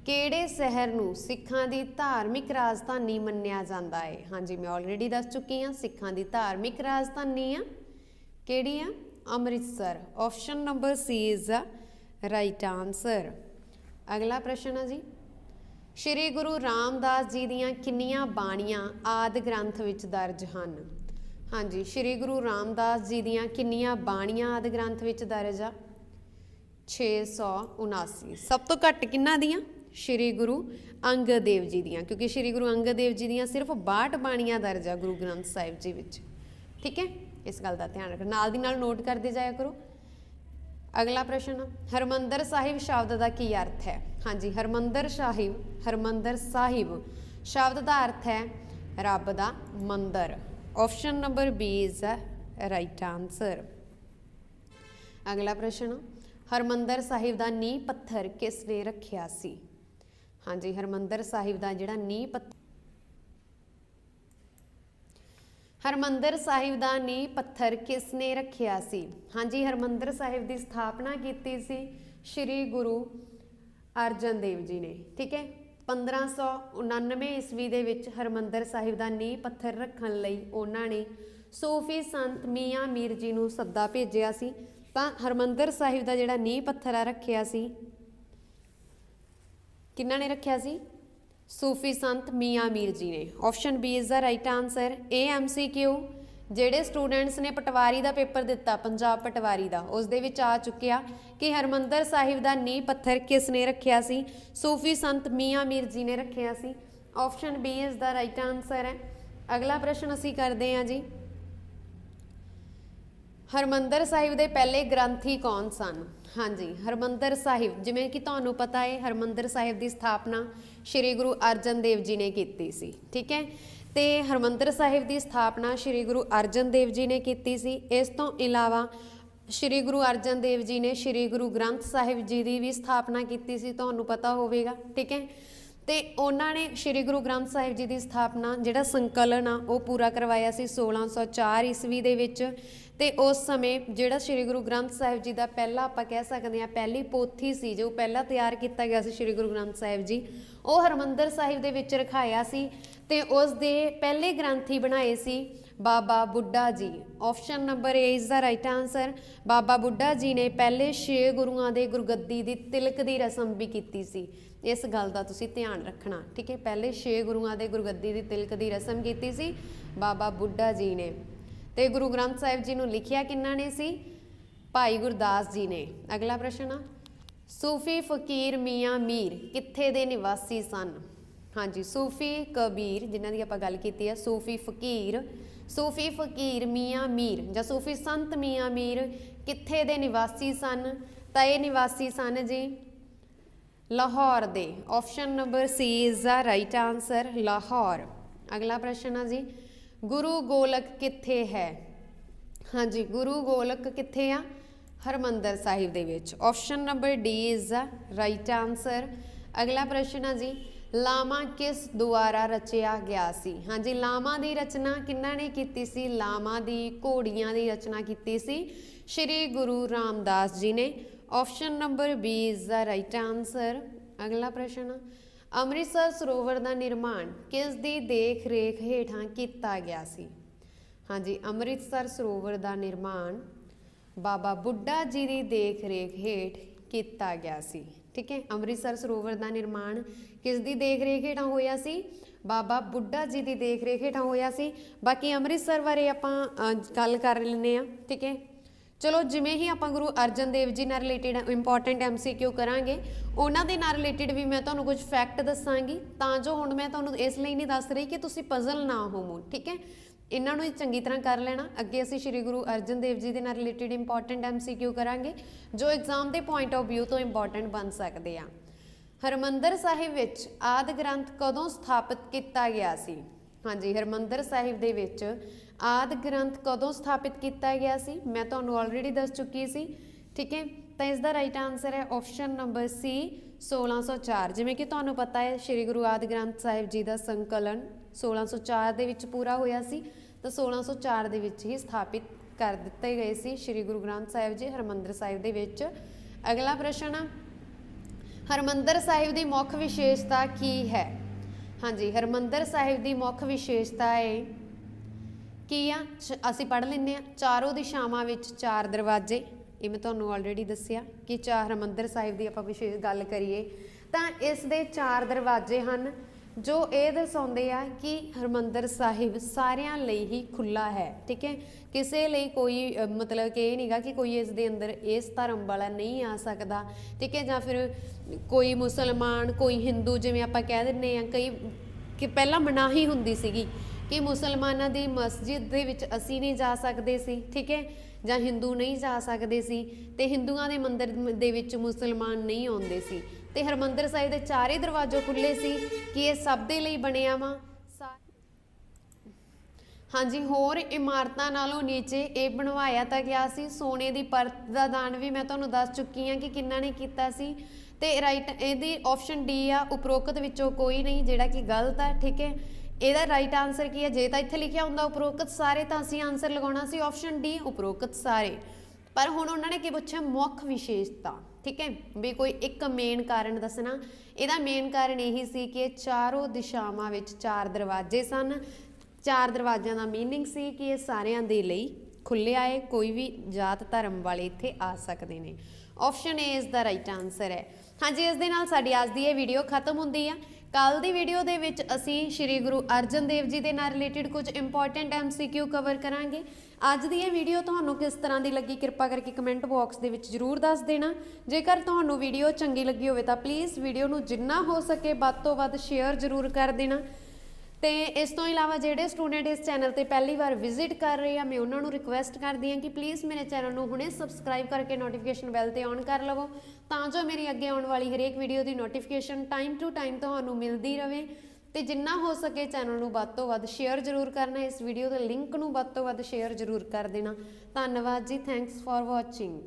ਕਿਹੜੇ ਸ਼ਹਿਰ ਨੂੰ ਸਿੱਖਾਂ ਦੀ ਧਾਰਮਿਕ ਰਾਜਧਾਨੀ ਮੰਨਿਆ ਜਾਂਦਾ ਹੈ ਹਾਂਜੀ, ਮੈਂ ਆਲਰੇਡੀ ਦੱਸ ਚੁੱਕੀ ਹਾਂ, ਸਿੱਖਾਂ ਦੀ ਧਾਰਮਿਕ ਰਾਜਧਾਨੀ ਆ। ਕਿਹੜੀ ਆ? Amritsar. Option number C is the right answer ਅਗਲਾ ਪ੍ਰਸ਼ਨ ਹੈ ਜੀ। ਸ਼੍ਰੀ ਗੁਰੂ ਰਾਮਦਾਸ ਜੀ ਦੀਆਂ ਕਿੰਨੀਆਂ ਬਾਣੀਆਂ ਆਦਿ ਗ੍ਰੰਥ ਵਿੱਚ ਦਰਜ ਹਨ? ਹਾਂਜੀ, ਸ਼੍ਰੀ ਗੁਰੂ ਰਾਮਦਾਸ ਜੀ ਦੀਆਂ ਕਿੰਨੀਆਂ ਬਾਣੀਆਂ ਆਦਿ ਗ੍ਰੰਥ ਵਿੱਚ ਦਰਜ ਆ? 679 ਸਭ ਤੋਂ ਘੱਟ ਕਿੰਨਾ ਦੀਆਂ? ਸ਼੍ਰੀ ਗੁਰੂ ਅੰਗਦ ਦੇਵ ਜੀ ਦੀਆਂ, ਕਿਉਂਕਿ ਸ਼੍ਰੀ ਗੁਰੂ ਅੰਗਦ ਦੇਵ ਜੀ ਦੀਆਂ ਸਿਰਫ 62 ਬਾਣੀਆਂ ਦਰਜ ਆ ਗੁਰੂ ਗ੍ਰੰਥ ਸਾਹਿਬ ਜੀ ਵਿੱਚ। ਠੀਕ ਹੈ? ਇਸ ਗੱਲ ਦਾ ਧਿਆਨ ਰੱਖਣਾ। ਨਾਲ ਦੀ ਨਾਲ ਨੋਟ ਕਰਦੇ ਜਾਇਆ ਕਰੋ। ਅਗਲਾ ਪ੍ਰਸ਼ਨ, ਹਰਮੰਦਰ ਸਾਹਿਬ ਸ਼ਬਦ ਦਾ ਕੀ ਅਰਥ ਹੈ? ਹਾਂਜੀ, ਹਰਮੰਦਰ ਸਾਹਿਬ ਹਰਮੰਦਰ ਸਾਹਿਬ ਸ਼ਬਦ ਦਾ ਅਰਥ ਹੈ ਰੱਬ ਦਾ ਮੰਦਰ। Option number B is the right answer ਅਗਲਾ ਪ੍ਰਸ਼ਨ, ਹਰਮੰਦਰ ਸਾਹਿਬ ਦਾ ਨੀਂਹ ਪੱਥਰ ਕਿਸ ਨੇ ਰੱਖਿਆ ਸੀ? ਹਾਂਜੀ, ਹਰਮੰਦਰ ਸਾਹਿਬ ਦਾ ਜਿਹੜਾ ਨੀਂਹ ਪੱਥਰ ਹਰਮੰਦਰ ਸਾਹਿਬ ਦਾ ਨੀਂਹ ਪੱਥਰ ਕਿਸ ਨੇ ਰੱਖਿਆ ਸੀ? ਹਾਂਜੀ, ਹਰਮੰਦਰ ਸਾਹਿਬ ਦੀ ਸਥਾਪਨਾ ਕੀਤੀ ਸੀ ਸ੍ਰੀ ਗੁਰੂ ਅਰਜਨ ਦੇਵ ਜੀ ਨੇ, ਠੀਕ ਹੈ? 1599 ਈਸਵੀ ਦੇ ਵਿੱਚ ਹਰਮੰਦਰ ਸਾਹਿਬ ਦਾ ਨੀਂਹ ਪੱਥਰ ਰੱਖਣ ਲਈ ਉਹਨਾਂ ਨੇ ਸੂਫੀ ਸੰਤ ਮੀਆਂ ਮੀਰ ਜੀ ਨੂੰ ਸੱਦਾ ਭੇਜਿਆ ਸੀ। ਤਾਂ ਹਰਮੰਦਰ ਸਾਹਿਬ ਦਾ ਜਿਹੜਾ ਨੀਂਹ ਪੱਥਰ ਆ, ਰੱਖਿਆ ਸੀ ਕਿਹਨਾਂ ਨੇ ਰੱਖਿਆ ਸੀ? ਸੂਫੀ ਸੰਤ ਮੀਆਂ ਮੀਰ ਜੀ ਨੇ। Option B is the right answer ਇਹ ਐਮਸੀਕਿਊ ਜਿਹੜੇ ਸਟੂਡੈਂਟਸ ਨੇ ਪਟਵਾਰੀ ਦਾ ਪੇਪਰ ਦਿੱਤਾ, ਪੰਜਾਬ ਪਟਵਾਰੀ ਦਾ ਉਸ ਦੇ ਵਿੱਚ ਆ ਚੁੱਕਿਆ ਕਿ ਹਰਮੰਦਰ ਸਾਹਿਬ ਦਾ ਨੀਂਹ ਪੱਥਰ ਕਿਸ ਨੇ ਰੱਖਿਆ ਸੀ? ਸੂਫੀ ਸੰਤ ਮੀਆਂ ਮੀਰ ਜੀ ਨੇ ਰੱਖਿਆ ਸੀ। Option B is the right answer ਹੈ। ਅਗਲਾ ਪ੍ਰਸ਼ਨ ਅਸੀਂ ਕਰਦੇ ਹਾਂ ਜੀ। ਹਰਮੰਦਰ ਸਾਹਿਬ ਦੇ ਪਹਿਲੇ ਗ੍ਰੰਥੀ ਕੌਣ ਸਨ? ਹਾਂਜੀ, ਹਰਮੰਦਰ ਸਾਹਿਬ। ਜਿਵੇਂ ਕਿ ਤੁਹਾਨੂੰ ਪਤਾ ਹੈ ਹਰਮੰਦਰ ਸਾਹਿਬ ਦੀ ਸਥਾਪਨਾ ਸ੍ਰੀ ਗੁਰੂ ਅਰਜਨ ਦੇਵ ਜੀ ਨੇ ਕੀਤੀ ਸੀ, ਠੀਕ ਹੈ? ਤੇ ਹਰਮੰਦਰ ਸਾਹਿਬ ਦੀ ਸਥਾਪਨਾ ਸ੍ਰੀ ਗੁਰੂ ਅਰਜਨ ਦੇਵ ਜੀ ਨੇ ਕੀਤੀ ਸੀ। ਇਸ ਤੋਂ ਇਲਾਵਾ ਸ੍ਰੀ ਗੁਰੂ ਅਰਜਨ ਦੇਵ ਜੀ ਨੇ ਸ੍ਰੀ ਗੁਰੂ ਗ੍ਰੰਥ ਸਾਹਿਬ ਜੀ ਦੀ ਵੀ ਸਥਾਪਨਾ ਕੀਤੀ ਸੀ, ਤੁਹਾਨੂੰ ਪਤਾ ਹੋਵੇਗਾ, ਠੀਕ ਹੈ? ਤੇ ਉਹਨਾਂ ਨੇ ਸ੍ਰੀ ਗੁਰੂ ਗ੍ਰੰਥ ਸਾਹਿਬ ਜੀ ਦੀ ਸਥਾਪਨਾ, ਜਿਹੜਾ ਸੰਕਲਨ ਆ, ਉਹ ਪੂਰਾ ਕਰਵਾਇਆ ਸੀ 1604 ਈਸਵੀ ਦੇ ਵਿੱਚ। ਤੇ ਉਸ ਸਮੇਂ ਜਿਹੜਾ ਸ੍ਰੀ ਗੁਰੂ ਗ੍ਰੰਥ ਸਾਹਿਬ ਜੀ ਦਾ ਪਹਿਲਾ ਆਪਾਂ ਕਹਿ ਸਕਦੇ ਹਾਂ, ਪਹਿਲੀ ਪੋਥੀ ਸੀ, ਜੋ ਪਹਿਲਾ ਤਿਆਰ ਕੀਤਾ ਗਿਆ ਸੀ ਸ੍ਰੀ ਗੁਰੂ ਗ੍ਰੰਥ ਸਾਹਿਬ ਜੀ, ਉਹ ਹਰਮੰਦਰ ਸਾਹਿਬ ਦੇ ਵਿੱਚ ਰਖਾਇਆ ਸੀ ਤੇ ਉਸ ਦੇ ਪਹਿਲੇ ਗ੍ਰੰਥੀ ਬਣਾਏ ਸੀ। Baba Buddha ji. Option number A is the right answer Baba Buddha ji ਨੇ ਪਹਿਲੇ 6 ਗੁਰੂਆਂ ਦੇ ਗੁਰਗੱਦੀ ਦੀ ਤਿਲਕ ਦੀ ਰਸਮ ਵੀ ਕੀਤੀ ਸੀ। ਇਸ ਗੱਲ ਦਾ ਤੁਸੀਂ ਧਿਆਨ ਰੱਖਣਾ, ਠੀਕ ਹੈ? ਪਹਿਲੇ 6 ਗੁਰੂਆਂ ਦੇ ਗੁਰਗੱਦੀ ਦੀ ਤਿਲਕ ਦੀ ਰਸਮ ਕੀਤੀ ਸੀ, ਬਾਬਾ ਬੁੱਢਾ ਜੀ ਨੇ। ਤੇ ਗੁਰੂ ਗ੍ਰੰਥ ਸਾਹਿਬ ਜੀ ਨੂੰ ਲਿਖਿਆ ਕਿੰਨਾ ਨੇ ਸੀ? ਭਾਈ ਗੁਰਦਾਸ ਜੀ ਨੇ। ਅਗਲਾ ਪ੍ਰਸ਼ਨ ਆ। ਸੂਫੀ ਫਕੀਰ ਮੀਆਂ ਮੀਰ ਕਿੱਥੇ ਦੇ ਨਿਵਾਸੀ ਸਨ? ਹਾਂਜੀ, ਸੂਫੀ ਕਬੀਰ, ਜਿਨ੍ਹਾਂ ਦੀ ਆਪਾਂ ਗੱਲ ਕੀਤੀ ਹੈ ਸੂਫੀ ਫਕੀਰ ਸੂਫੀ ਫਕੀਰ ਮੀਆਂ ਮੀਰ, ਜਾਂ ਸੂਫੀ ਸੰਤ ਮੀਆਂ ਮੀਰ, ਕਿੱਥੇ ਦੇ ਨਿਵਾਸੀ ਸਨ? ਤਾਂ ਇਹ ਨਿਵਾਸੀ ਸਨ ਜੀ ਲਾਹੌਰ ਦੇ। Option number C is the right answer Lahore. ਅਗਲਾ ਪ੍ਰਸ਼ਨ ਆ ਜੀ, ਗੁਰੂ ਗੋਲਕ ਕਿੱਥੇ ਹੈ? ਹਾਂਜੀ, ਗੁਰੂ ਗੋਲਕ ਕਿੱਥੇ ਆ? ਹਰਮੰਦਰ ਸਾਹਿਬ ਦੇ ਵਿੱਚ। Option number D is the right answer ਅਗਲਾ ਪ੍ਰਸ਼ਨ ਆ ਜੀ ਲਾਮਾ ਕਿਸ ਦੁਆਰਾ ਰਚਿਆ ਗਿਆ ਸੀ? ਹਾਂਜੀ, ਲਾਮਾ ਦੀ ਰਚਨਾ ਕਿੰਨਾ ਨੇ ਕੀਤੀ ਸੀ? ਲਾਮਾ ਦੀ ਘੋੜੀਆਂ ਦੀ ਰਚਨਾ ਕੀਤੀ ਸੀ। ਸ਼੍ਰੀ ਗੁਰੂ ਰਾਮਦਾਸ ਜੀ ਨੇ। Option number B is the right answer ਅਗਲਾ ਪ੍ਰਸ਼ਨ ਅੰਮ੍ਰਿਤਸਰ ਸਰੋਵਰ ਦਾ ਨਿਰਮਾਣ ਕਿਸ ਦੀ ਦੇਖ ਰੇਖ ਹੇਠਾਂ ਕੀਤਾ ਗਿਆ ਸੀ? ਹਾਂਜੀ, ਅੰਮ੍ਰਿਤਸਰ ਸਰੋਵਰ ਦਾ ਨਿਰਮਾਣ ਬਾਬਾ ਬੁੱਢਾ ਜੀ ਦੀ ਦੇਖ ਰੇਖ ਹੇਠ ਕੀਤਾ ਗਿਆ ਸੀ। ਠੀਕ ਹੈ? ਅੰਮ੍ਰਿਤਸਰ ਸਰੋਵਰ ਦਾ ਨਿਰਮਾਣ ਕਿਸ ਦੀ ਦੇਖ ਰੇਖ ਹੇਠਾਂ ਹੋਇਆ ਸੀ? ਬਾਬਾ ਬੁੱਢਾ ਜੀ ਦੀ ਦੇਖ ਰੇਖ ਹੇਠਾਂ ਹੋਇਆ ਸੀ। ਬਾਕੀ ਅੰਮ੍ਰਿਤਸਰ ਬਾਰੇ ਆਪਾਂ ਗੱਲ ਕਰ ਲੈਂਦੇ ਆ ਠੀਕ ਹੈ? ਚਲੋ, ਜਿਵੇਂ ਹੀ ਆਪਾਂ ਗੁਰੂ ਅਰਜਨ ਦੇਵ ਜੀ ਨਾਲ ਰਿਲੇਟਡ ਇੰਪੋਰਟੈਂਟ ਐਮਸੀਕਿਊ ਕਰਾਂਗੇ, ਉਹਨਾਂ ਦੇ ਨਾਲ ਰਿਲੇਟਡ ਵੀ ਮੈਂ ਤੁਹਾਨੂੰ ਕੁਝ ਫੈਕਟ ਦੱਸਾਂਗੀ। ਤਾਂ ਜੋ ਹੁਣ ਮੈਂ ਤੁਹਾਨੂੰ ਇਸ ਲਈ ਨਹੀਂ ਦੱਸ ਰਹੀ ਕਿ ਤੁਸੀਂ ਪਜ਼ਲ ਨਾ ਹੋਵੋ, ਠੀਕ ਹੈ? ਇਹਨਾਂ ਨੂੰ ਚੰਗੀ ਤਰ੍ਹਾਂ ਕਰ ਲੈਣਾ। ਅੱਗੇ ਅਸੀਂ ਸ੍ਰੀ ਗੁਰੂ ਅਰਜਨ ਦੇਵ ਜੀ ਦੇ ਨਾਲ ਰਿਲੇਟਡ ਇੰਪੋਰਟੈਂਟ ਐਮਸੀਕਿਊ ਕਰਾਂਗੇ, ਜੋ ਐਗਜ਼ਾਮ ਦੇ ਪੁਆਇੰਟ ਆਫ View ਤੋਂ ਇੰਪੋਰਟੈਂਟ ਬਣ ਸਕਦੇ ਆ। ਹਰਮੰਦਰ ਸਾਹਿਬ ਵਿੱਚ ਆਦ ਗ੍ਰੰਥ ਕਦੋਂ ਸਥਾਪਿਤ ਕੀਤਾ ਗਿਆ ਸੀ? ਹਾਂਜੀ, ਹਰਮੰਦਰ ਸਾਹਿਬ ਦੇ ਵਿੱਚ ਆਦ ਗ੍ਰੰਥ ਕਦੋਂ ਸਥਾਪਿਤ ਕੀਤਾ ਗਿਆ ਸੀ? ਮੈਂ ਤੁਹਾਨੂੰ ਆਲਰੇਡੀ ਦੱਸ ਚੁੱਕੀ ਸੀ, ਠੀਕ ਹੈ? ਤਾਂ ਇਸ ਦਾ ਰਾਈਟ ਆਨਸਰ ਹੈ ਆਪਸ਼ਨ ਨੰਬਰ ਸੀ 1604 ਜਿਵੇਂ ਕਿ ਤੁਹਾਨੂੰ ਪਤਾ ਹੈ, ਸ੍ਰੀ ਗੁਰੂ ਆਦ ਗ੍ਰੰਥ ਸਾਹਿਬ ਜੀ ਦਾ ਸੰਕਲਨ 1604 ਦੇ ਵਿੱਚ ਪੂਰਾ ਹੋਇਆ ਸੀ ਤਾਂ 1604 ਦੇ ਵਿੱਚ ਹੀ ਸਥਾਪਿਤ ਕਰ ਦਿੱਤੇ ਗਏ ਸੀ ਸ੍ਰੀ ਗੁਰੂ ਗ੍ਰੰਥ ਸਾਹਿਬ ਜੀ ਹਰਮੰਦਰ ਸਾਹਿਬ ਦੇ ਵਿੱਚ। ਅਗਲਾ ਪ੍ਰਸ਼ਨ ਆ, ਹਰਮੰਦਰ ਸਾਹਿਬ ਦੀ ਮੁੱਖ ਵਿਸ਼ੇਸ਼ਤਾ ਕੀ ਹੈ? ਹਾਂਜੀ, ਹਰਮੰਦਰ ਸਾਹਿਬ ਦੀ ਮੁੱਖ ਵਿਸ਼ੇਸ਼ਤਾ ਹੈ ਕੀ ਆ? ਚ- ਅਸੀਂ ਪੜ੍ਹ ਲੈਂਦੇ ਆ ਚਾਰੋਂ ਦਿਸ਼ਾਵਾਂ ਵਿੱਚ ਚਾਰ ਦਰਵਾਜ਼ੇ। ਇਹ ਮੈਂ ਤੁਹਾਨੂੰ ਆਲਰੇਡੀ ਦੱਸਿਆ ਕਿ ਚਾਰ ਹਰਮੰਦਰ ਸਾਹਿਬ ਦੀ ਆਪਾਂ ਵਿਸ਼ੇਸ਼ ਗੱਲ ਕਰੀਏ ਤਾਂ ਇਸ ਦੇ ਚਾਰ ਦਰਵਾਜ਼ੇ ਹਨ ਜੋ ਇਹ ਦਰਸਾਉਂਦੇ ਆ ਕਿ ਹਰਮੰਦਰ ਸਾਹਿਬ ਸਾਰਿਆਂ ਲਈ ਹੀ ਖੁੱਲਾ ਹੈ, ਠੀਕ ਹੈ? ਕਿਸੇ ਲਈ ਕੋਈ ਮਤਲਬ ਕਿ ਇਹ ਨਹੀਂਗਾ ਕਿ ਕੋਈ ਇਸ ਦੇ ਅੰਦਰ ਇਸ ਧਰਮ ਵਾਲਾ ਨਹੀਂ ਆ ਸਕਦਾ, ਠੀਕ ਹੈ? ਜਾਂ ਫਿਰ ਕੋਈ ਮੁਸਲਮਾਨ, ਕੋਈ ਹਿੰਦੂ, ਜਿਵੇਂ ਆਪਾਂ ਕਹਿ ਦਿੰਨੇ ਆ ਕਈ ਕਿ ਪਹਿਲਾਂ ਮਨਾਹੀ ਹੁੰਦੀ ਸੀਗੀ ਕਿ ਮੁਸਲਮਾਨਾਂ ਦੀ ਮਸਜਿਦ ਦੇ ਵਿੱਚ ਅਸੀਂ ਨਹੀਂ ਜਾ ਸਕਦੇ ਸੀ, ਠੀਕ ਹੈ? ਜਾਂ ਹਿੰਦੂ ਨਹੀਂ ਜਾ ਸਕਦੇ ਸੀ ਤੇ ਹਿੰਦੂਆਂ ਦੇ ਮੰਦਿਰ ਦੇ ਵਿੱਚ ਮੁਸਲਮਾਨ ਨਹੀਂ ਆਉਂਦੇ ਸੀ। ਤੇ ਹਰਮੰਦਰ ਸਾਹਿਬ ਦੇ ਚਾਰੇ ਦਰਵਾਜ਼ੇ ਖੁੱਲੇ ਸੀ ਕਿ ਇਹ ਸਭ ਦੇ ਲਈ ਬਣਿਆ ਵਾ। ਸਾ- ਹਾਂਜੀ, ਹੋਰ ਇਮਾਰਤਾਂ ਨਾਲੋਂ ਨੀਚੇ ਇਹ ਬਣਵਾਇਆ ਤਾਂ ਗਿਆ ਸੀ। ਸੋਨੇ ਦੀ ਪਰਤ ਦਾ ਦਾਨ ਵੀ ਮੈਂ ਤੁਹਾਨੂੰ ਦੱਸ ਚੁੱਕੀ ਹਾਂ ਕਿ ਕਿੰਨਾ ਨੇ ਕੀਤਾ ਸੀ। ਤੇ ਰਾਈਟ ਇਹਦੀ ਆਪਸ਼ਨ ਡੀ ਆ, ਉਪਰੋਕਤ ਵਿੱਚੋਂ ਕੋਈ ਨਹੀਂ, ਜਿਹੜਾ ਕਿ ਗਲਤ ਆ, ਠੀਕ ਹੈ? ਇਹਦਾ ਰਾਈਟ ਆਨਸਰ ਕੀ ਹੈ? ਜੇ ਤਾਂ ਇੱਥੇ ਲਿਖਿਆ ਹੁੰਦਾ ਉਪਰੋਕਤ ਸਾਰੇ ਤਾਂ ਅਸੀਂ ਆਨਸਰ ਲਗਾਉਣਾ ਸੀ। ਆਪਸ਼ਨ ਡੀ ਉਪਰੋਕਤ ਸਾਰੇ। ਪਰ ਹੁਣ ਉਹਨਾਂ ਨੇ ਕੀ ਪੁੱਛਿਆ? ਮੁੱਖ ਵਿਸ਼ੇਸ਼ਤਾ। ਠੀਕ ਹੈ? ਵੀ ਕੋਈ ਇੱਕ ਮੇਨ ਕਾਰਨ ਦੱਸਣਾ। ਇਹਦਾ ਮੇਨ ਕਾਰਨ ਇਹੀ ਸੀ ਕਿ ਚਾਰੋਂ ਦਿਸ਼ਾਵਾਂ ਵਿੱਚ ਚਾਰ ਦਰਵਾਜ਼ੇ ਸਨ। ਚਾਰ ਦਰਵਾਜ਼ਿਆਂ ਦਾ ਮੀਨਿੰਗ ਸੀ ਕਿ ਇਹ ਸਾਰਿਆਂ ਦੇ ਲਈ ਖੁੱਲਿਆ ਹੈ ਕੋਈ ਵੀ ਜਾਤ ਧਰਮ ਵਾਲੇ ਇੱਥੇ ਆ ਸਕਦੇ ਨੇ। ਆਪਸ਼ਨ ਏ ਇਸ ਦਾ ਰਾਈਟ ਆਨਸਰ ਹੈ। ਹਾਂਜੀ, ਇਸ ਦੇ ਨਾਲ ਸਾਡੀ ਅੱਜ ਦੀ ਇਹ ਵੀਡੀਓ ਖਤਮ ਹੁੰਦੀ ਆ। ਕੱਲ ਦੀ ਵੀਡੀਓ ਦੇ ਵਿੱਚ ਅਸੀਂ ਸ੍ਰੀ ਗੁਰੂ ਅਰਜਨ ਦੇਵ ਜੀ ਦੇ ਨਾਲ ਰਿਲੇਟਡ ਕੁਝ ਇੰਪੋਰਟੈਂਟ ਐਮਸੀਕਿਊ ਕਵਰ ਕਰਾਂਗੇ। ਅੱਜ ਦੀ ਇਹ ਵੀਡੀਓ ਤੁਹਾਨੂੰ ਕਿਸ ਤਰ੍ਹਾਂ ਦੀ ਲੱਗੀ, ਕਿਰਪਾ ਕਰਕੇ ਕਮੈਂਟ ਬਾਕਸ ਦੇ ਵਿੱਚ ਜਰੂਰ ਦੱਸ ਦੇਣਾ। ਜੇਕਰ ਤੁਹਾਨੂੰ ਵੀਡੀਓ ਚੰਗੀ ਲੱਗੀ ਹੋਵੇ ਤਾਂ ਪਲੀਜ਼ ਵੀਡੀਓ ਨੂੰ ਜਿੰਨਾ ਹੋ ਸਕੇ ਵੱਧ ਤੋਂ ਵੱਧ ਸ਼ੇਅਰ ਜਰੂਰ ਕਰ ਦੇਣਾ। ਤੇ ਇਸ ਤੋਂ ਇਲਾਵਾ ਜਿਹੜੇ ਸਟੂਡੈਂਟ ਇਸ ਚੈਨਲ ਤੇ ਪਹਿਲੀ ਵਾਰ ਵਿਜ਼ਿਟ ਕਰ ਰਹੇ ਆ, ਮੈਂ ਉਹਨਾਂ ਨੂੰ ਰਿਕੁਐਸਟ ਕਰਦੀ ਹਾਂ ਕਿ ਪਲੀਜ਼ ਮੇਰੇ ਚੈਨਲ ਨੂੰ ਹੁਣੇ ਸਬਸਕ੍ਰਾਈਬ ਕਰਕੇ ਨੋਟੀਫਿਕੇਸ਼ਨ ਬੈਲ ਤੇ ਔਨ ਕਰ ਲਵੋ, ਤਾਂ ਜੋ ਮੇਰੀ ਅੱਗੇ ਆਉਣ ਵਾਲੀ ਹਰੇਕ ਵੀਡੀਓ ਦੀ ਨੋਟੀਫਿਕੇਸ਼ਨ ਟਾਈਮ ਟੂ ਟਾਈਮ ਤੁਹਾਨੂੰ ਮਿਲਦੀ ਰਹੇ। ਤੇ ਜਿੰਨਾ ਹੋ ਸਕੇ ਚੈਨਲ ਨੂੰ ਵੱਧ ਤੋਂ ਵੱਧ ਸ਼ੇਅਰ ਜ਼ਰੂਰ ਕਰਨਾ, ਇਸ ਵੀਡੀਓ ਦੇ ਲਿੰਕ ਨੂੰ ਵੱਧ ਤੋਂ ਵੱਧ ਸ਼ੇਅਰ ਜ਼ਰੂਰ ਕਰ ਦੇਣਾ। ਧੰਨਵਾਦ ਜੀ ਥੈਂਕਸ ਫॉर ਵਾਚਿੰਗ